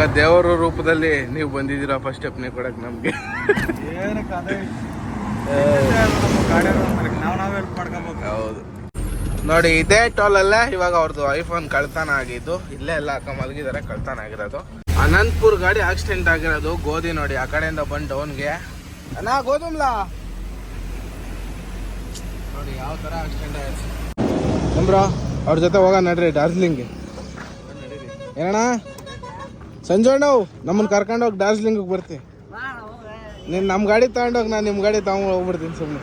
ಹಂಗ ದೇವರ ರೂಪದಲ್ಲಿ ನೀವು ಬಂದಿದ್ದೀರಾ ಫಸ್ಟ್ ಸ್ಟೆಪ್ನೇ ನಮ್ಗೆ. ನಾವ್ ನಾವ್ ಹೆಲ್ಪ್ ಮಾಡ್ಕೋಬೇಕು ಹೌದು. ನೋಡಿ ಇದೇ ಟೋಲ್ ಅಲ್ಲೇ ಇವಾಗ ಅವ್ರದ್ದು ಐಫೋನ್ ಕಳ್ತಾನ ಆಗಿದ್ದು. ಇಲ್ಲೇ ಎಲ್ಲ ಅಕ್ಕ ಮಲಗಿದ್ದಾರೆ ಕಳ್ತಾನ ಆಗಿರೋದು. ಅನಂತಪುರ್ ಗಾಡಿ ಆಕ್ಸಿಡೆಂಟ್ ಆಗಿರೋದು. ಗೋಧಿ ನೋಡಿ ಆ ಕಡೆಯಿಂದ ಬಂದು ಡೌನ್ಗೆ ನಾ ಗೋಧುಮ್ಲ? ನೋಡಿ ಯಾವ ತರ ಆಕ್ಸಿಡೆಂಟ್ ಆಯ್ತು. ಅಂಬ್ರೋ ಅವ್ರ ಜೊತೆ ಹೋಗೋಣ ನಡ್ರಿ ಡಾರ್ಜಿಲಿಂಗ್ ಏನಣ್ಣ? ಸಂಜೆ ನಾವು ನಮ್ಮನ್ನ ಕರ್ಕೊಂಡು ಹೋಗಿ ಡಾರ್ಜಿಲಿಂಗ್ ಬರ್ತೀನಿ ನೀನು ನಮ್ಮ ಗಾಡಿ ತಗೊಂಡೋಗಿ ನಾನು ನಿಮ್ಮ ಗಾಡಿ ತಗೊಂಡು ಹೋಗ್ಬಿಡ್ತೀನಿ ಸುಮ್ಮನೆ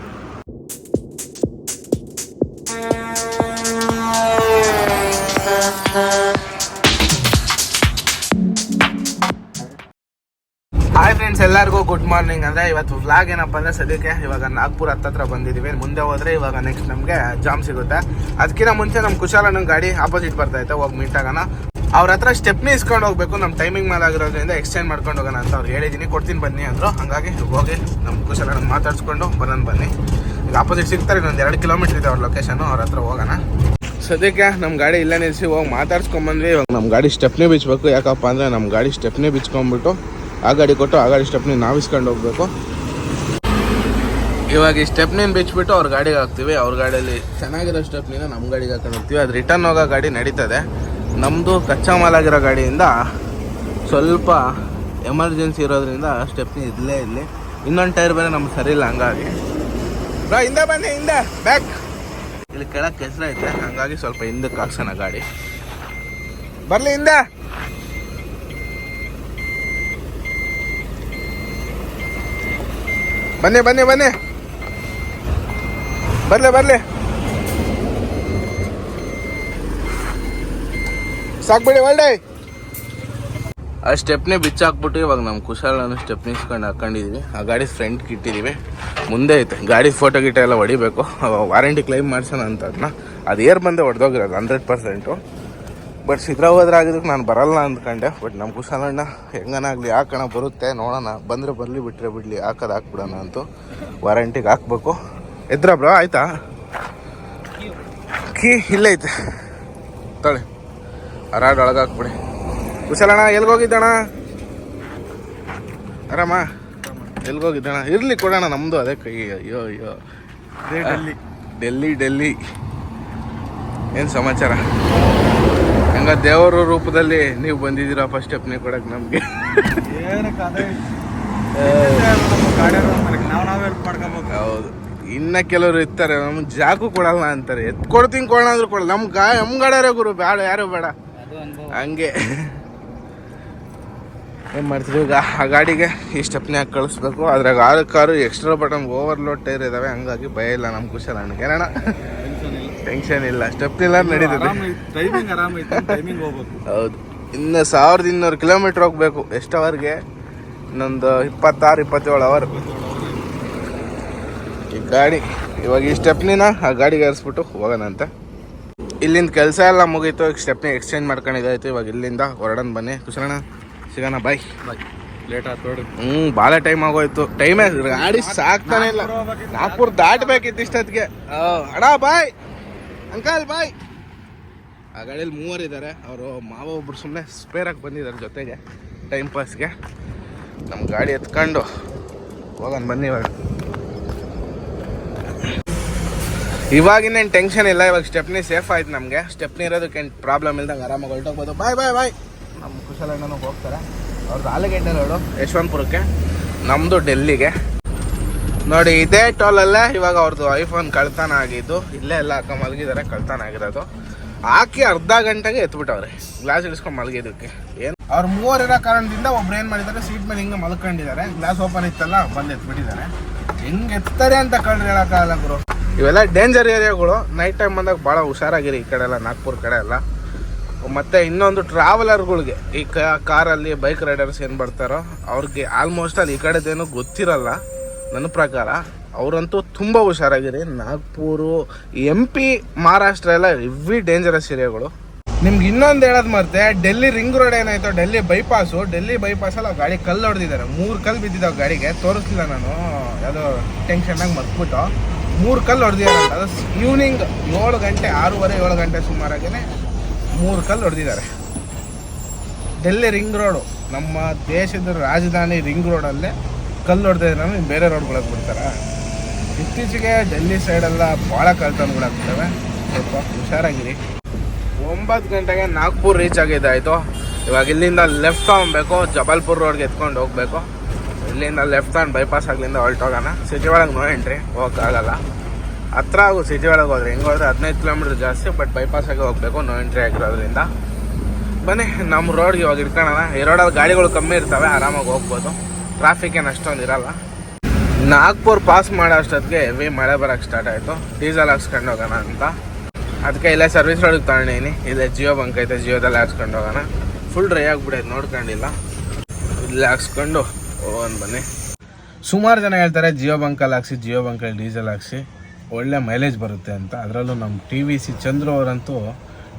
ಹಾಯ್ ಫ್ರೆಂಡ್ಸ್ ಎಲ್ಲರಿಗೂ ಗುಡ್ ಮಾರ್ನಿಂಗ್ ಅಂದ್ರೆ ಇವತ್ತು ವ್ಲಾಗ್ ಏನಪ್ಪ ಅಂದ್ರೆ ಸದ್ಯಕ್ಕೆ ಇವಾಗ ನಾಗ್ಪುರ್ ಹತ್ತತ್ರ ಬಂದಿದೀವಿ. ಮುಂದೆ ಹೋದ್ರೆ ಇವಾಗ ನೆಕ್ಸ್ಟ್ ನಮಗೆ ಜಾಮ್ ಸಿಗುತ್ತೆ. ಅದಕ್ಕಿಂತ ಮುಂಚೆ ನಮ್ಮ ಕುಶಾಲಣ್ಣ ಗಾಡಿ ಆಪೋಸಿಟ್ ಬರ್ತಾ ಇತ್ತು. ಹೋಗಿ ಮೀಟ್ ಆಗೋಣ. ಅವ್ರ ಹತ್ರ ಸ್ಟೆಪ್ನಿ ಇಸ್ಕೊಂಡು ಹೋಗ್ಬೇಕು ನಮ್ಮ ಟೈಮಿಂಗ್ ಮೇಲೆ ಆಗಿರೋದ್ರಿಂದ ಎಕ್ಸ್ಚೇಂಜ್ ಮಾಡ್ಕೊಂಡು ಹೋಗೋಣ ಅಂತ ಅವ್ರು ಹೇಳಿದ್ದೀನಿ ಕೊಡ್ತೀನಿ ಬನ್ನಿ ಅಂದ್ರು. ಹಂಗಾಗಿ ಹೋಗಿ ನಮ್ಮ ಕುಶಲ ಮಾತಾಡ್ಸ್ಕೊಂಡು ಬರೋಣ ಬನ್ನಿ. ಈಗ ಆಪೋಸಿಟ್ ಸಿಗ್ತಾರೆ, ಇನ್ನೊಂದು ಎರಡು ಕಿಲೋಮೀಟರ್ ಇದೆ ಅವ್ರ ಲೊಕೇಶನ್ ಅವ್ರ ಹತ್ರ ಹೋಗೋಣ. ಸದ್ಯಕ್ಕೆ ನಮ್ಮ ಗಾಡಿ ಇಲ್ಲೇ ನಿಲ್ಸಿ ಹೋಗಿ ಮಾತಾಡ್ಸ್ಕೊಂಬಂದ್ವಿ. ಇವಾಗ ನಮ್ಮ ಗಾಡಿ ಸ್ಟೆಪ್ನಿ ಬಿಚ್ಚಬೇಕು ಯಾಕಪ್ಪ ಅಂದರೆ ನಮ್ಮ ಗಾಡಿ ಸ್ಟೆಪ್ನಿ ಬಿಚ್ಕೊಂಡ್ಬಿಟ್ಟು ಆ ಗಾಡಿ ಕೊಟ್ಟು ಆ ಗಾಡಿ ಸ್ಟೆಪ್ನಿ ನಾವು ಇಸ್ಕೊಂಡು ಹೋಗ್ಬೇಕು. ಇವಾಗ ಈ ಸ್ಟೆಪ್ನೇನು ಬಿಚ್ಬಿಟ್ಟು ಅವ್ರ ಗಾಡಿಗೆ ಹಾಕ್ತೀವಿ. ಅವ್ರ ಗಾಡಿಯಲ್ಲಿ ಚೆನ್ನಾಗಿರೋ ಸ್ಟೆಪ್ನಿನ ನಮ್ಮ ಗಾಡಿಗೆ ಹಾಕೊಂಡು ಹೋಗ್ತೀವಿ. ಅದು ರಿಟರ್ನ್ ಹೋಗೋ ಗಾಡಿ ನಡೀತದೆ. ನಮ್ಮದು ಕಚ್ಚಾ ಮಾಲ್ ಆಗಿರೋ ಗಾಡಿಯಿಂದ ಸ್ವಲ್ಪ ಎಮರ್ಜೆನ್ಸಿ ಇರೋದ್ರಿಂದ ಸ್ಟೆಪ್ನಿ ಇಲ್ಲೇ ಇಲ್ಲಿ ಇನ್ನೊಂದು ಟೈರ್ ಬೇರೆ ನಮ್ಗೆ ಸರಿ ಇಲ್ಲ, ಹಂಗಾಗಿ. ಹಿಂದೆ ಬನ್ನಿ, ಹಿಂದೆ ಬ್ಯಾಕ್ ಇಲ್ಲಿ ಕೆಳಕ್ಕೆ ಹೆಸರೈತೆ ಹಂಗಾಗಿ ಸ್ವಲ್ಪ ಹಿಂದಕ್ಕೆ ಹಾಕ್ಸೋಣ ಗಾಡಿ. ಬರಲಿ, ಹಿಂದೆ. ಬನ್ನಿ ಬನ್ನಿ ಬನ್ನಿ. ಬರಲಿ, ಬರ್ಲಿ. ಸಾಕ್ಬಿಡಿ ಒಳ್ಳೆ. ಆ ಸ್ಟೆಪ್ನೇ ಬಿಚ್ಚಾಕ್ಬಿಟ್ಟು ಇವಾಗ ನಮ್ಮ ಕುಶಾಲನ ಸ್ಟೆಪ್ ಇಸ್ಕೊಂಡು ಹಾಕೊಂಡಿದೀವಿ. ಆ ಗಾಡಿ ಫ್ರಂಟ್ ಇಟ್ಟಿದ್ದೀವಿ ಮುಂದೆ ಐತೆ. ಗಾಡಿ ಫೋಟೋ ಗಿಟ ಎಲ್ಲ ಹೊಡಿಬೇಕು. ವಾರಂಟಿ ಕ್ಲೈಮ್ ಮಾಡ್ಸೋಣ ಅಂತ ಅದನ್ನ ಅದು ಏರ್ ಬಂದೆ ಹೊಡೆದೋಗಿರೋದು ಹಂಡ್ರೆಡ್ ಪರ್ಸೆಂಟು ಬಟ್ ಸಿದ್ರಾ ಹೋದ್ರೆ ಆಗಿದ್ರೆ ನಾನು ಬರಲ್ಲ ಅಂದ್ಕೊಂಡೆ. ಬಟ್ ನಮ್ಮ ಕುಶಾಲಣ್ಣ, ಹೆಂಗನಾಗಲಿ ಹಾಕೋಣ ಬರುತ್ತೆ, ನೋಡೋಣ. ಬಂದರೆ ಬರಲಿ ಬಿಟ್ಟರೆ ಬಿಡಲಿ ಹಾಕೋದು ಹಾಕ್ಬಿಡೋಣ ಅಂತ ವಾರಂಟಿಗೆ ಹಾಕ್ಬೇಕು. ಎದ್ರ ಬ್ರೋ ಆಯಿತಾ? ಕೀ ಇಲ್ಲೈತೆ ತೊಳೆ ಅರಾಡ್ ಒಳಗೆ ಹಾಕ್ಬಿಡಿ ಕುಶಲಣ್ಣ ಎಲ್ಗೋಗಿದ್ದಣ್ಣ ಆರಾಮ? ಹೋಗಿದ್ದಣ ಇರ್ಲಿ ಕೊಡೋಣ ನಮ್ಮದು ಅದೇ ಕೈ. ಅಯ್ಯೋ ಅಯ್ಯೋ. ಡೆಲ್ಲಿ. ಡೆಲ್ಲಿ ಡೆಲ್ಲಿ. ಏನು ಸಮಾಚಾರ? ಹಂಗ ದೇವರ ರೂಪದಲ್ಲಿ ನೀವು ಬಂದಿದ್ದೀರಾ ಫಸ್ಟ್ ಸ್ಟೆಪ್ನೇ ಕೊಡಕ್ಕೆ ನಮಗೆ. ನಮ್ಮ ಅಂತಾರೆ, ನಾವ್ ಹೆಲ್ಪ್ ಮಾಡ್ಕೋಬೇಕು. ಹೌದು. ಇನ್ನ ಕೆಲವರು ಇರ್ತಾರೆ ನಮ್ಗೆ ಜಾಕು ಕೊಡಲ್ಲ ಅಂತಾರೆ. ಎತ್ ಕೊಡ್ತೀನಿ ಕೊಡೋಣ ಅಂದ್ರೂ ಕೊಡಲ್ಲ. ನಮ್ಮ ಗಾ ನಮ್ ಗಾಡಿಯವ್ರೆ ಗುರು ಬೇಡ ಯಾರು ಬೇಡ. ಹಂಗೆ. ಏನು ಮಾಡ್ತೀವಿ ಈಗ ಆ ಗಾಡಿಗೆ ಈ ಸ್ಟೆಪ್ನೇ ಹಾಕಿ ಕಳಿಸ್ಬೇಕು. ಅದ್ರಾಗ ಆರು car extra button overload tyre ಇದಾವೆ. ಹಂಗಾಗಿ ಭಯ ಇಲ್ಲ ನಮ್ಮ ಕುಶಲ ಏನಣ್ಣ ಟೆನ್ಷನ್ ಇಲ್ಲ. ಟೆನ್ಷನ್ ಇಲ್ಲ. ಸ್ಟೆಪ್ ಇಲ್ಲ ನಡೀತದೆ. ಟೈಮಿಂಗ್ ಟೈಮಿಂಗ್ ಹೋಗ್ಬೇಕು. ಹೌದು. ಇನ್ನು ಸಾವಿರದ ಇನ್ನೂರು ಕಿಲೋಮೀಟ್ರ್ ಹೋಗ್ಬೇಕು. ಎಷ್ಟು ಅವರ್ಗೆ ಇನ್ನೊಂದು ಇಪ್ಪತ್ತಾರು ಇಪ್ಪತ್ತೇಳು ಅವರ್ ಈ ಗಾಡಿ ಇವಾಗ ಈ ಸ್ಟೆಪ್ನಿನ ಆ ಗಾಡಿಗೆ ಏರಿಸ್ಬಿಟ್ಟು ಹೋಗೋಣ ಅಂತ. ಇಲ್ಲಿಂದ ಕೆಲಸ ಎಲ್ಲ ಮುಗೀತು ಈಗ ಸ್ಟೆಪ್ನಿ ಎಕ್ಸ್ಚೇಂಜ್ ಮಾಡ್ಕೊಂಡಿದ್ದಾಯ್ತು ಇವಾಗ ಇಲ್ಲಿಂದ ಹೊರಡನ್ ಬನ್ನಿ. ಕುಶಲಣ್ಣ ಸಿಗೋಣ ಬಾಯ್ ಲೇಟ್ ಆಯ್ತು ನೋಡಿ. ಹ್ಞೂ ಭಾಳ ಟೈಮ್ ಆಗೋಯ್ತು. ಟೈಮೇ ಗಾಡಿ ಸಾಕ್ತಾನೆ ಇಲ್ಲ. ನಾಗ್ಪುರ್ ದಾಟಬೇಕಿತ್ತು ಇಷ್ಟೊತ್ತಿಗೆ. ಅಣ್ಣ ಬಾಯ್ ಅಂಕಲ್ ಬಾಯ್ ಆ ಗಾಡಿಯಲ್ಲಿ ಮೂವರಿದ್ದಾರೆ ಅವರು ಮಾವ ಒಬ್ರು ಸುಮ್ಮನೆ ಸ್ಪೇರಾಗಿ ಬಂದಿದ್ದಾರೆ ಜೊತೆಗೆ ಟೈಮ್ ಪಾಸ್ಗೆ ನಮ್ಮ ಗಾಡಿ ಎತ್ಕೊಂಡು ಹೋಗೋಣ ಬನ್ನಿ ಇವಾಗ. ಇವಾಗಿನೇನು ಟೆನ್ಷನ್ ಇಲ್ಲ ಇವಾಗ ಸ್ಟೆಪ್ನಿ ಸೇಫ್ ಆಯ್ತು ನಮಗೆ. ಸ್ಟೆಪ್ನಿ ಇರೋದಕ್ಕೆ ಏನು ಪ್ರಾಬ್ಲಮ್ ಇಲ್ದಂಗೆ ಆರಾಮಾಗಿ ಹೊರಟೋಗ್ಬೋದು. ಬಾಯ್ ಬಾಯ್ ಬಾಯ್ ನಮ್ಮ ಕುಶಲಣ್ಣನೂ ಹೋಗ್ತಾರೆ. ಅವ್ರದ್ದು ಆಲೂಗಡ್ಡೆ ರೋಡು ಯಶವಂತಪುರಕ್ಕೆ. ನಮ್ಮದು ಡೆಲ್ಲಿಗೆ. ನೋಡಿ ಇದೇ ಟೋಲಲ್ಲೇ ಇವಾಗ ಅವ್ರದ್ದು ಐಫೋನ್ ಕಳ್ತಾನ ಆಗಿದ್ದು. ಇಲ್ಲೇ ಎಲ್ಲ ಹಾಕೊಂಡು ಮಲಗಿದ್ದಾರೆ ಕಳ್ತಾನ ಆಗಿರೋದು. ಹಾಕಿ ಅರ್ಧ ಗಂಟೆಗೆ ಎತ್ಬಿಟ್ಟವ್ರೆ. ಗ್ಲಾಸ್ ಇಳಿಸ್ಕೊಂಡು ಮಲಗಿದ್ದಕ್ಕೆ ಏನು? ಅವ್ರು ಮೂವರಿರೋ ಇರೋ ಕಾರಣದಿಂದ ಒಬ್ರು ಏನು ಮಾಡಿದ್ದಾರೆ ಸೀಟ್ ಮೇಲೆ ಹಿಂಗೆ ಮಲ್ಕೊಂಡಿದ್ದಾರೆ. ಗ್ಲಾಸ್ ಓಪನ್ ಇತ್ತಲ್ಲ ಬಂದು ಎತ್ಬಿಟ್ಟಿದ್ದಾರೆ. ಹೆಂಗೆ ಎತ್ತಾರೆ ಅಂತ ಕಂಡು ಹೇಳೋಕ್ಕಾಗಲ್ಲ ಗುರು ಇವೆಲ್ಲ ಡೇಂಜರ್ ಏರಿಯಾಗಳು ನೈಟ್ ಟೈಮ್ ಬಂದಾಗ ಭಾಳ ಹುಷಾರಾಗಿರಿ ಈ ಕಡೆ ಎಲ್ಲ, ನಾಗ್ಪುರ್ ಕಡೆ ಎಲ್ಲ. ಮತ್ತೆ ಇನ್ನೊಂದು ಟ್ರಾವೆಲರ್ಗಳಿಗೆ ಈ ಕಾರಲ್ಲಿ ಬೈಕ್ ರೈಡರ್ಸ್ ಏನು ಬರ್ತಾರೋ, ಅವ್ರಿಗೆ ಆಲ್ಮೋಸ್ಟ್ ಅಲ್ಲಿ ಈ ಕಡೆದೇನು ಗೊತ್ತಿರಲ್ಲ. ನನ್ನ ಪ್ರಕಾರ, ಅವರಂತೂ ತುಂಬ ಹುಷಾರಾಗಿರಿ. ನಾಗ್ಪುರು ಎಂ ಪಿ ಮಹಾರಾಷ್ಟ್ರ ಎಲ್ಲ ಇವಿ ಡೇಂಜರಸ್ ಏರಿಯಾಗಳು ನಿಮ್ಗೆ ಇನ್ನೊಂದು ಹೇಳೋದು ಮತ್ತೆ ಡೆಲ್ಲಿ ರಿಂಗ್ ರೋಡ್ ಏನಾಯ್ತು ಡೆಲ್ಲಿ ಬೈಪಾಸು ಡೆಲ್ಲಿ ಬೈಪಾಸಲ್ಲಿ ಗಾಡಿ ಕಲ್ಲು ಹೊಡೆದಿದ್ದಾರೆ. ಮೂರು ಕಲ್ಲು ಬಿದ್ದಿದ್ದಾವೆ ಗಾಡಿಗೆ, ತೋರಿಸ್ಲಿಲ್ಲ ನಾನು. ಯಾವುದೋ ಟೆನ್ಷನ್ನಾಗಿ ಮರ್ತ್ಬಿಟ್ಟು ಮೂರು ಕಲ್ಲು ಹೊಡೆದಿದ್ದಾರೆ ಅದು ಈವ್ನಿಂಗ್ ಏಳು ಗಂಟೆ, ಆರೂವರೆ, ಏಳು ಗಂಟೆ ಸುಮಾರಾಗೇ ಮೂರು ಕಲ್ಲು ಹೊಡೆದಿದ್ದಾರೆ. ಡೆಲ್ಲಿ ರಿಂಗ್ ರೋಡು, ನಮ್ಮ ದೇಶದ ರಾಜಧಾನಿ ರಿಂಗ್ ರೋಡಲ್ಲೇ ಕಲ್ಲು ಹೊಡೆದ ನಾನು ಬೇರೆ ರೋಡ್ಗಳಿಗೆ ಬಿಡ್ತಾರೆ? ಇತ್ತೀಚೆಗೆ ಡೆಲ್ಲಿ ಸೈಡೆಲ್ಲ ಭಾಳ ಕಲ್ತನ್ಗಳಾಗ್ತವೆ ಸ್ವಲ್ಪ ಹುಷಾರಾಗಿರಿ. ಒಂಬತ್ತು ಗಂಟೆಗೆ ನಾಗ್ಪುರ್ ರೀಚ್ ಆಗಿದ್ದಾಯಿತು ಇವಾಗ ಇಲ್ಲಿಂದ ಲೆಫ್ಟ್ ತೊಗೊಬೇಕು ಜಬಲ್ಪುರ್ ರೋಡ್ಗೆ ಎತ್ಕೊಂಡು ಹೋಗ್ಬೇಕು. ಇಲ್ಲಿಂದ ಲೆಫ್ಟ್ ತಗೊಂಡು ಬೈಪಾಸ್ ಆಗ್ಲಿಂದ ಹೊರಟೋಗೋಣ ಸಿಟಿ ಒಳಗೆ ನೋ ಎಂಟ್ರಿ ಹೋಗೋಕ್ಕಾಗಲ್ಲ ಹತ್ರ ಆಗು ಸಿಟಿ ಒಳಗೆ ಹೋದ್ರೆ, ಹೆಂಗೆ ಹೋದ್ರೆ ಹದಿನೈದು ಕಿಲೋಮೀಟ್ರ್ ಜಾಸ್ತಿ ಬಟ್ ಬೈಪಾಸ್ ಆಗಿ ಹೋಗ್ಬೇಕು ನೋ ಎಂಟ್ರಿ ಆಗಿರೋದ್ರಿಂದ. ಬನ್ನಿ ನಮ್ಮ ರೋಡ್ಗೆ ಇವಾಗ ಇಟ್ಕೊಳ್ಳೋಣ ಈ ರೋಡಲ್ಲಿ ಗಾಡಿಗಳು ಕಮ್ಮಿ ಇರ್ತವೆ, ಆರಾಮಾಗಿ ಹೋಗ್ಬೋದು. ಟ್ರಾಫಿಕ್ ಏನು ಅಷ್ಟೊಂದು ಇರಲ್ಲ. ನಾಗ್ಪುರ್ ಪಾಸ್ ಮಾಡೋ ಅಷ್ಟೊತ್ತಿಗೆ ಹೆವಿ ಮಳೆ ಬರೋಕ್ಕೆ ಸ್ಟಾರ್ಟ್ ಆಯಿತು. ಡೀಸೆಲ್ ಹಾಕ್ಸ್ಕೊಂಡು ಹೋಗೋಣ ಅಂತ. ಅದಕ್ಕೆ ಇಲ್ಲೇ ಸರ್ವಿಸ್ ರೋಡಿಗೆ ತಗೊಂಡಿನಿ ಇಲ್ಲೇ ಜಿಯೋ ಬಂಕ್ ಐತೆ ಜಿಯೋದಲ್ಲಿ ಹಾಕ್ಸ್ಕೊಂಡು ಹೋಗೋಣ. ಫುಲ್ ಡ್ರೈ ಆಗಿಬಿಡೋದು ನೋಡ್ಕೊಂಡಿಲ್ಲ. ಇಲ್ಲೇ ಹಾಕ್ಸ್ಕೊಂಡು ಹೋಗೋಣ ಬನ್ನಿ. ಸುಮಾರು ಜನ ಹೇಳ್ತಾರೆ, ಜಿಯೋ ಬಂಕಲ್ಲಿ ಹಾಕ್ಸಿ, ಜಿಯೋ ಬಂಕಲ್ಲಿ ಡೀಸೆಲ್ ಹಾಕ್ಸಿ, ಒಳ್ಳೆ ಮೈಲೇಜ್ ಬರುತ್ತೆ ಅಂತ. ಅದರಲ್ಲೂ ನಮ್ಮ ಟಿ ವಿ ಸಿ ಚಂದ್ರು ಅವರಂತೂ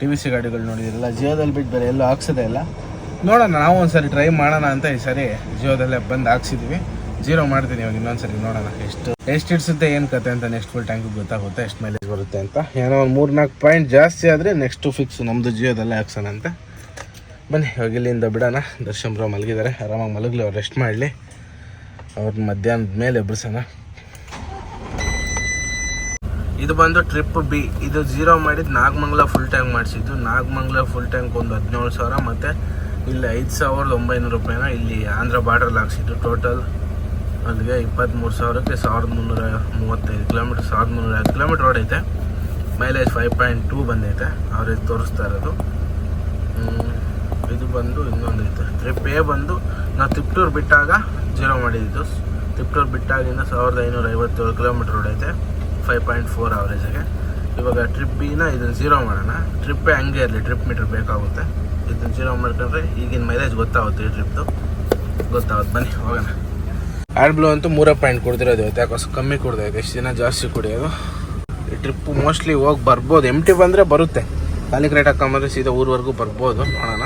ಟಿ ವಿ ಸಿ ಗಾಡಿಗಳು ನೋಡಿದಿರಲ್ಲ, ಜಿಯೋದಲ್ಲಿ ಬಿಟ್ಟು ಬೇರೆ ಎಲ್ಲೂ ಹಾಕ್ಸೋದೇ ಇಲ್ಲ. ನೋಡೋಣ, ನಾವು ಒಂದ್ಸರಿ ಟ್ರೈ ಮಾಡೋಣ ಅಂತ ಈ ಸರಿ ಜಿಯೋದಲ್ಲೇ ಬಂದು ಹಾಕ್ಸಿದ್ವಿ. ಜೀರೋ ಮಾಡ್ತೀನಿ, ಇವಾಗ ಇನ್ನೊಂದ್ಸರಿ ನೋಡೋಣ ಎಷ್ಟು ಎಷ್ಟು ಇಡ್ಸುತ್ತೆ ಏನು ಕತೆ ಅಂತ ನೆಕ್ಸ್ಟ್ ಫುಲ್ ಟ್ಯಾಂಕ್ ಗೊತ್ತಾಗುತ್ತೆ, ಎಷ್ಟು ಮೈಲೇಜ್ ಬರುತ್ತೆ ಅಂತ. ಏನೋ ಒಂದು ಮೂರು ನಾಲ್ಕು ಪಾಯಿಂಟ್ ಜಾಸ್ತಿ ಆದರೆ ನೆಕ್ಸ್ಟು ಫಿಕ್ಸ್ ನಮ್ಮದು ಜಿಯೋದಲ್ಲೇ ಹಾಕ್ಸೋಣ ಅಂತ. ಬನ್ನಿ ಇವಾಗ ಇಲ್ಲಿಂದ ಬಿಡೋಣ. ದರ್ಶನ್ ಬ್ರೋ ಮಲಗಿದ್ದಾರೆ. ಆರಾಮಾಗಿ ಮಲಗಲಿ, ಅವ್ರು ರೆಸ್ಟ್ ಮಾಡಲಿ. ಅವ್ರನ್ನ ಮಧ್ಯಾಹ್ನದ ಮೇಲೆ ಎಬ್ಬಿಸೋಣ ಇದು ಬಂದು ಟ್ರಿಪ್ ಬಿ ಇದು ಜೀರೋ ಮಾಡಿದ್ದು ನಾಗಮಂಗಲ ಫುಲ್ ಟ್ಯಾಂಕ್ ಮಾಡಿಸಿದ್ದು. ನಾಗಮಂಗಲ ಫುಲ್ ಟ್ಯಾಂಕ್ ಒಂದು ಹದಿನೇಳು ಸಾವಿರ, ಮತ್ತು ಇಲ್ಲಿ ಐದು ಸಾವಿರದ ಒಂಬೈನೂರು ರೂಪಾಯಿನ ಇಲ್ಲಿ ಆಂಧ್ರ ಬಾರ್ಡ್ರಲ್ಲಿ ಹಾಕ್ಸಿದ್ದು. ಟೋಟಲ್ ಅಲ್ಲಿಗೆ ಇಪ್ಪತ್ತ್ಮೂರು ಸಾವಿರಕ್ಕೆ ಸಾವಿರದ ಮುನ್ನೂರ ಮೂವತ್ತೈದು ಕಿಲೋಮೀಟ್ರ್ ಸಾವಿರದ ಮುನ್ನೂರ ಐದು ಕಿಲೋಮೀಟ್ರ್ ರೋಡ್ ಐತೆ ಮೈಲೇಜ್ ಫೈವ್ ಪಾಯಿಂಟ್ ಟೂ ಬಂದೈತೆ ಅವ್ರಿಗೆ ತೋರಿಸ್ತಾ ಇರೋದು. ಇದು ಬಂದು ಇನ್ನೊಂದು ಐತೆ. ಟ್ರಿಪ್ ಎ ಬಂದು ನಾವು ತಿಪ್ಟೂರು ಬಿಟ್ಟಾಗ ಜೀರೋ ಮಾಡಿದ್ದು. ತಿಪ್ಟೂರು ಬಿಟ್ಟಾಗಿಂದ ಸಾವಿರದ ಐನೂರ ಐವತ್ತೇಳು kilometre road five point four ಅವರೇಜಿಗೆ ಇವಾಗ ಟ್ರಿಪ್ ಬಿನ ಇದನ್ನು ಜೀರೋ ಮಾಡೋಣ. ಟ್ರಿಪ್ಪೇ ಹಂಗೆ ಇರಲಿ ಟ್ರಿಪ್ ಮೀಟ್ರ್ ಬೇಕಾಗುತ್ತೆ. ಇದನ್ನು ಜೀರೋ ಮಾಡ್ಕೊಂಡ್ರೆ ಈಗಿನ ಮೈಲೇಜ್ ಗೊತ್ತಾಗುತ್ತೆ ಈ ಟ್ರಿಪ್ದು ಗೊತ್ತಾಗುತ್ತೆ. ಬನ್ನಿ, ಹೋಗೋಣ. ಆ್ಯಡ್ ಬ್ಲೂ ಅಂತೂ ಮೂರ ಪಾಯಿಂಟ್ ಕೊಡ್ತಿರೋದು ಇವತ್ತು. ಯಾಕೋ ಸ್ವಲ್ಪ ಕಮ್ಮಿ ಕುಡ್ದೈತೆ ಎಷ್ಟು ದಿನ ಜಾಸ್ತಿ ಕುಡಿಯೋದು. ಈ ಟ್ರಿಪ್ಪು ಮೋಸ್ಟ್ಲಿ ಹೋಗಿ ಬರ್ಬೋದು. ಎಂ ಟಿ ಬಂದರೆ ಬರುತ್ತೆ. ಖಾಲಿ ಕ್ರೇಟ್ ಹಾಕೊಂಬಂದ್ರೆ ಸೀದಾ ಊರ್ವರೆಗೂ ಬರ್ಬೋದು. ನೋಡೋಣ.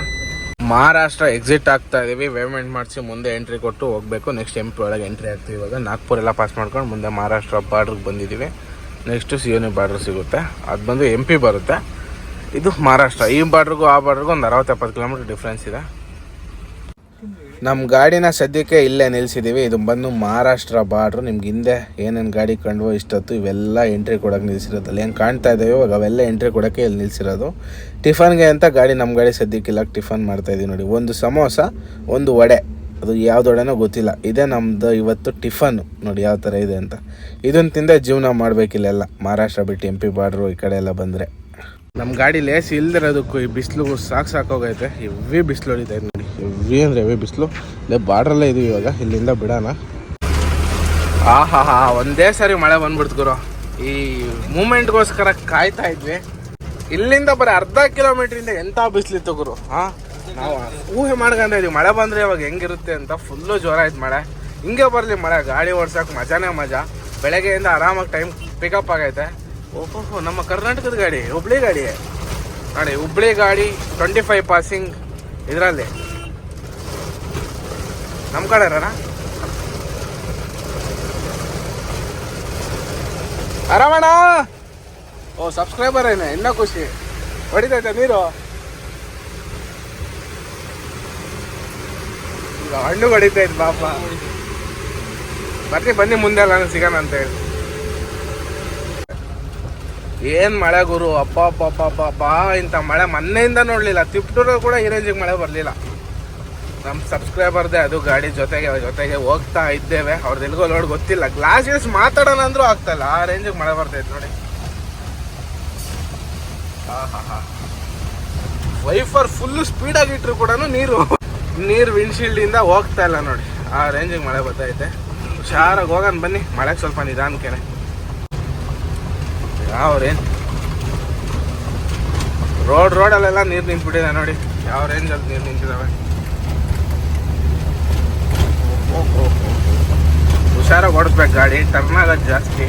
ಮಹಾರಾಷ್ಟ್ರ ಎಕ್ಸಿಟ್ ಆಗ್ತಾ ಇದೀವಿ. ವೇಮೆಂಟ್ ಮಾಡಿಸಿ ಮುಂದೆ ಎಂಟ್ರಿ ಕೊಟ್ಟು ಹೋಗಬೇಕು. ನೆಕ್ಸ್ಟ್ ಎಂ ಪಿ ಒಳಗೆ ಎಂಟ್ರಿ ಆಗ್ತೀವಿ ಇವಾಗ. ನಾಗ್ಪುರ ಎಲ್ಲ ಪಾಸ್ ಮಾಡ್ಕೊಂಡು ಮುಂದೆ ಮಹಾರಾಷ್ಟ್ರ ಬಾರ್ಡ್ರಿಗೆ ಬಂದಿದ್ದೀವಿ ನೆಕ್ಸ್ಟು ಸಿಯೋನಿ ಬಾರ್ಡ್ರ್ ಸಿಗುತ್ತೆ. ಅದು ಬಂದು ಎಂ ಪಿ ಬರುತ್ತೆ. ಇದು ಮಹಾರಾಷ್ಟ್ರ. ಈ ಬಾರ್ಡ್ರಿಗೂ ಆ ಬಾರ್ಡ್ರಿಗೂ ಒಂದು ಅರವತ್ತೆಪ್ಪತ್ತು ಕಿಲೋಮೀಟ್ರ್ ಡಿಫ್ರೆನ್ಸ್ ಇದೆ. ನಮ್ಮ ಗಾಡಿನ ಸದ್ಯಕ್ಕೆ ಇಲ್ಲೇ ನಿಲ್ಲಿಸಿದ್ದೀವಿ ಇದು ಬಂದು ಮಹಾರಾಷ್ಟ್ರ ಬಾರ್ಡ್ರು. ನಿಮ್ಗೆ ಹಿಂದೆ ಏನೇನು ಗಾಡಿ ಕಂಡು ಇಷ್ಟೊತ್ತು ಇವೆಲ್ಲ ಎಂಟ್ರಿ ಕೊಡೋಕೆ ನಿಲ್ಸಿರೋದಲ್ಲ ಏನು ಕಾಣ್ತಾ ಇದ್ದಾವೆ ಇವಾಗ ಅವೆಲ್ಲ ಎಂಟ್ರಿ ಕೊಡೋಕ್ಕೆ ಇಲ್ಲಿ ನಿಲ್ಲಿಸಿರೋದು ಟಿಫನ್ಗೆ ಅಂತ ಗಾಡಿ ನಮ್ಮ ಗಾಡಿ ಸದ್ಯಕ್ಕಿಲ್ಲ ಟಿಫನ್ ಮಾಡ್ತಾ ಇದೀವಿ ನೋಡಿ. ಒಂದು ಸಮೋಸ, ಒಂದು ವಡೆ. ಅದು ಯಾವ್ದು ಒಡೆನೋ ಗೊತ್ತಿಲ್ಲ. ಇದೇ ನಮ್ಮದು ಇವತ್ತು ಟಿಫನ್. ನೋಡಿ ಯಾವ ಥರ ಇದೆ ಅಂತ. ಇದನ್ನು ತಿಂದೆ ಜೀವನ ಮಾಡಬೇಕಿಲ್ಲೆಲ್ಲ ಮಹಾರಾಷ್ಟ್ರ ಬಿಟ್ಟು ಎಂ ಪಿ ಬಾರ್ಡ್ರು ಈ ಕಡೆ ಎಲ್ಲ ಬಂದರೆ. ನಮ್ಮ ಗಾಡಿ ಲೇಸ್ ಇಲ್ದಿರೋದಕ್ಕೂ ಈ ಬಿಸಿಲು ಸಾಕು ಸಾಕೋಗೈತೆ ಹೆವಿ ಬಿಸಿಲು ಹೊಡಿತೈತೆ ನೋಡಿ. ಹೆವಿ ಅಂದರೆ ಹೆವಿ ಬಿಸಿಲು. ಇಲ್ಲೇ ಬಾರ್ಡ್ರಲ್ಲೇ ಇದೀವಿ ಇವಾಗ, ಇಲ್ಲಿಂದ ಬಿಡೋಣ. ಆಹಾ ಹಾ ಒಂದೇ ಸಾರಿ ಮಳೆ ಬಂದ್ಬಿಡ್ತು ಗುರು. ಈ ಮೂಮೆಂಟ್ಗೋಸ್ಕರ ಕಾಯ್ತಾ ಇದ್ವಿ. ಇಲ್ಲಿಂದ ಬರೀ ಅರ್ಧ ಕಿಲೋಮೀಟ್ರಿಂದ ಎಂಥ ಬಿಸಿಲಿತ್ತು ಗುರು, ಹಾಂ? ನಾವು ಊಹೆ ಮಾಡ್ಕೊಂಡ ಇದೀವಿ, ಮಳೆ ಬಂದರೆ ಇವಾಗ ಹೆಂಗಿರುತ್ತೆ ಅಂತ ಫುಲ್ಲು ಜ್ವರ ಆಯ್ತು ಮಳೆ. ಹಿಂಗೆ ಬರಲಿ ಮಳೆ ಗಾಡಿ ಓಡ್ಸೋಕೆ ಮಜಾನೇ ಮಜಾ. ಬೆಳಗ್ಗೆಯಿಂದ ಆರಾಮಾಗಿ ಟೈಮ್ ಪಿಕಪ್ ಆಗೈತೆ. ಓಹೋ ನಮ್ಮ ಕರ್ನಾಟಕದ ಗಾಡಿ, ಹುಬ್ಳಿ ಗಾಡಿ ನೋಡಿ, ಹುಬ್ಳಿ ಗಾಡಿ ಟ್ವೆಂಟಿ ಫೈವ್ ಪಾಸಿಂಗ್ ಇದರಲ್ಲಿ. ನಮ್ಮ ಕಡೆ ಆರಾಮಣ್ಣ ಓ ಸಬ್ಸ್ಕ್ರೈಬರ್ ಏನೇ? ಇನ್ನೂ ಖುಷಿ. ಹೊಡಿತೈತೆ ನೀರು? ಈಗ ಹಣ್ಣು ಹೊಡಿತೈತೆ ಪಾಪ. ಬರ್ತಿ ಬನ್ನಿ ಮುಂದೆ ನಾನು ಸಿಗೋಣ ಅಂತ ಹೇಳಿ. ಏನ್ ಮಳೆ ಗುರು? ಅಪ್ಪ ಅಪ್ಪ ಅಪ್ಪ ಅಪ್ಪ ಇಂಥ ಮಳೆ ಮೊನ್ನೆಯಿಂದ ನೋಡಲಿಲ್ಲ. ತಿಪ್ಟೂರಲ್ಲಿ ಕೂಡ ಈ ರೇಂಜಿಗೆ ಮಳೆ ಬರಲಿಲ್ಲ. ನಮ್ಮ ಸಬ್ಸ್ಕ್ರೈಬರ್ದೆ ಅದು ಗಾಡಿ ಜೊತೆಗೆ ಜೊತೆಗೆ ಹೋಗ್ತಾ ಇದ್ದೇವೆ. ಅವ್ರದ್ದು ಎಲ್ಗೋ ನೋಡಿ ಗೊತ್ತಿಲ್ಲ. ಗ್ಲಾಸಸ್ ಮಾತಾಡೋಣ ಅಂದ್ರೂ ಆಗ್ತಲ್ಲ. ಆ ರೇಂಜಿಗೆ ಮಳೆ ಬರ್ತೈತೆ ನೋಡಿ. ವೈಫರ್ ಫುಲ್ ಸ್ಪೀಡಾಗಿ ಇಟ್ರು ಕೂಡ ನೀರು. ನೀರು ವಿಂಡ್ಶೀಲ್ಡ್ ಇಂದ ಹೋಗ್ತಾ ಇಲ್ಲ ನೋಡಿ. ಆ ರೇಂಜಿಗೆ ಮಳೆ ಬರ್ತೈತೆ ಹುಷಾರಾಗಿ ಹೋಗೋಣ ಬನ್ನಿ. ಮಳೆಗೆ ಸ್ವಲ್ಪ ನಿಧಾನಕ್ಕೇನೆ. ಯಾವ ರೇಂಜ್ ರೋಡ್ ರೋಡಲ್ಲೆಲ್ಲ ನೀರು ನಿಂತ್ಬಿಟ್ಟಿದೆ ನೋಡಿ. ಯಾವ ರೇಂಜಲ್ಲಿ ನೀರು ನಿಂತಿದ್ದಾವೆ ಹುಷಾರಾಗಿ ಓಡಿಸ್ಬೇಕು, ಗಾಡಿ ಟರ್ನ್ ಆಗೋದು ಜಾಸ್ತಿ.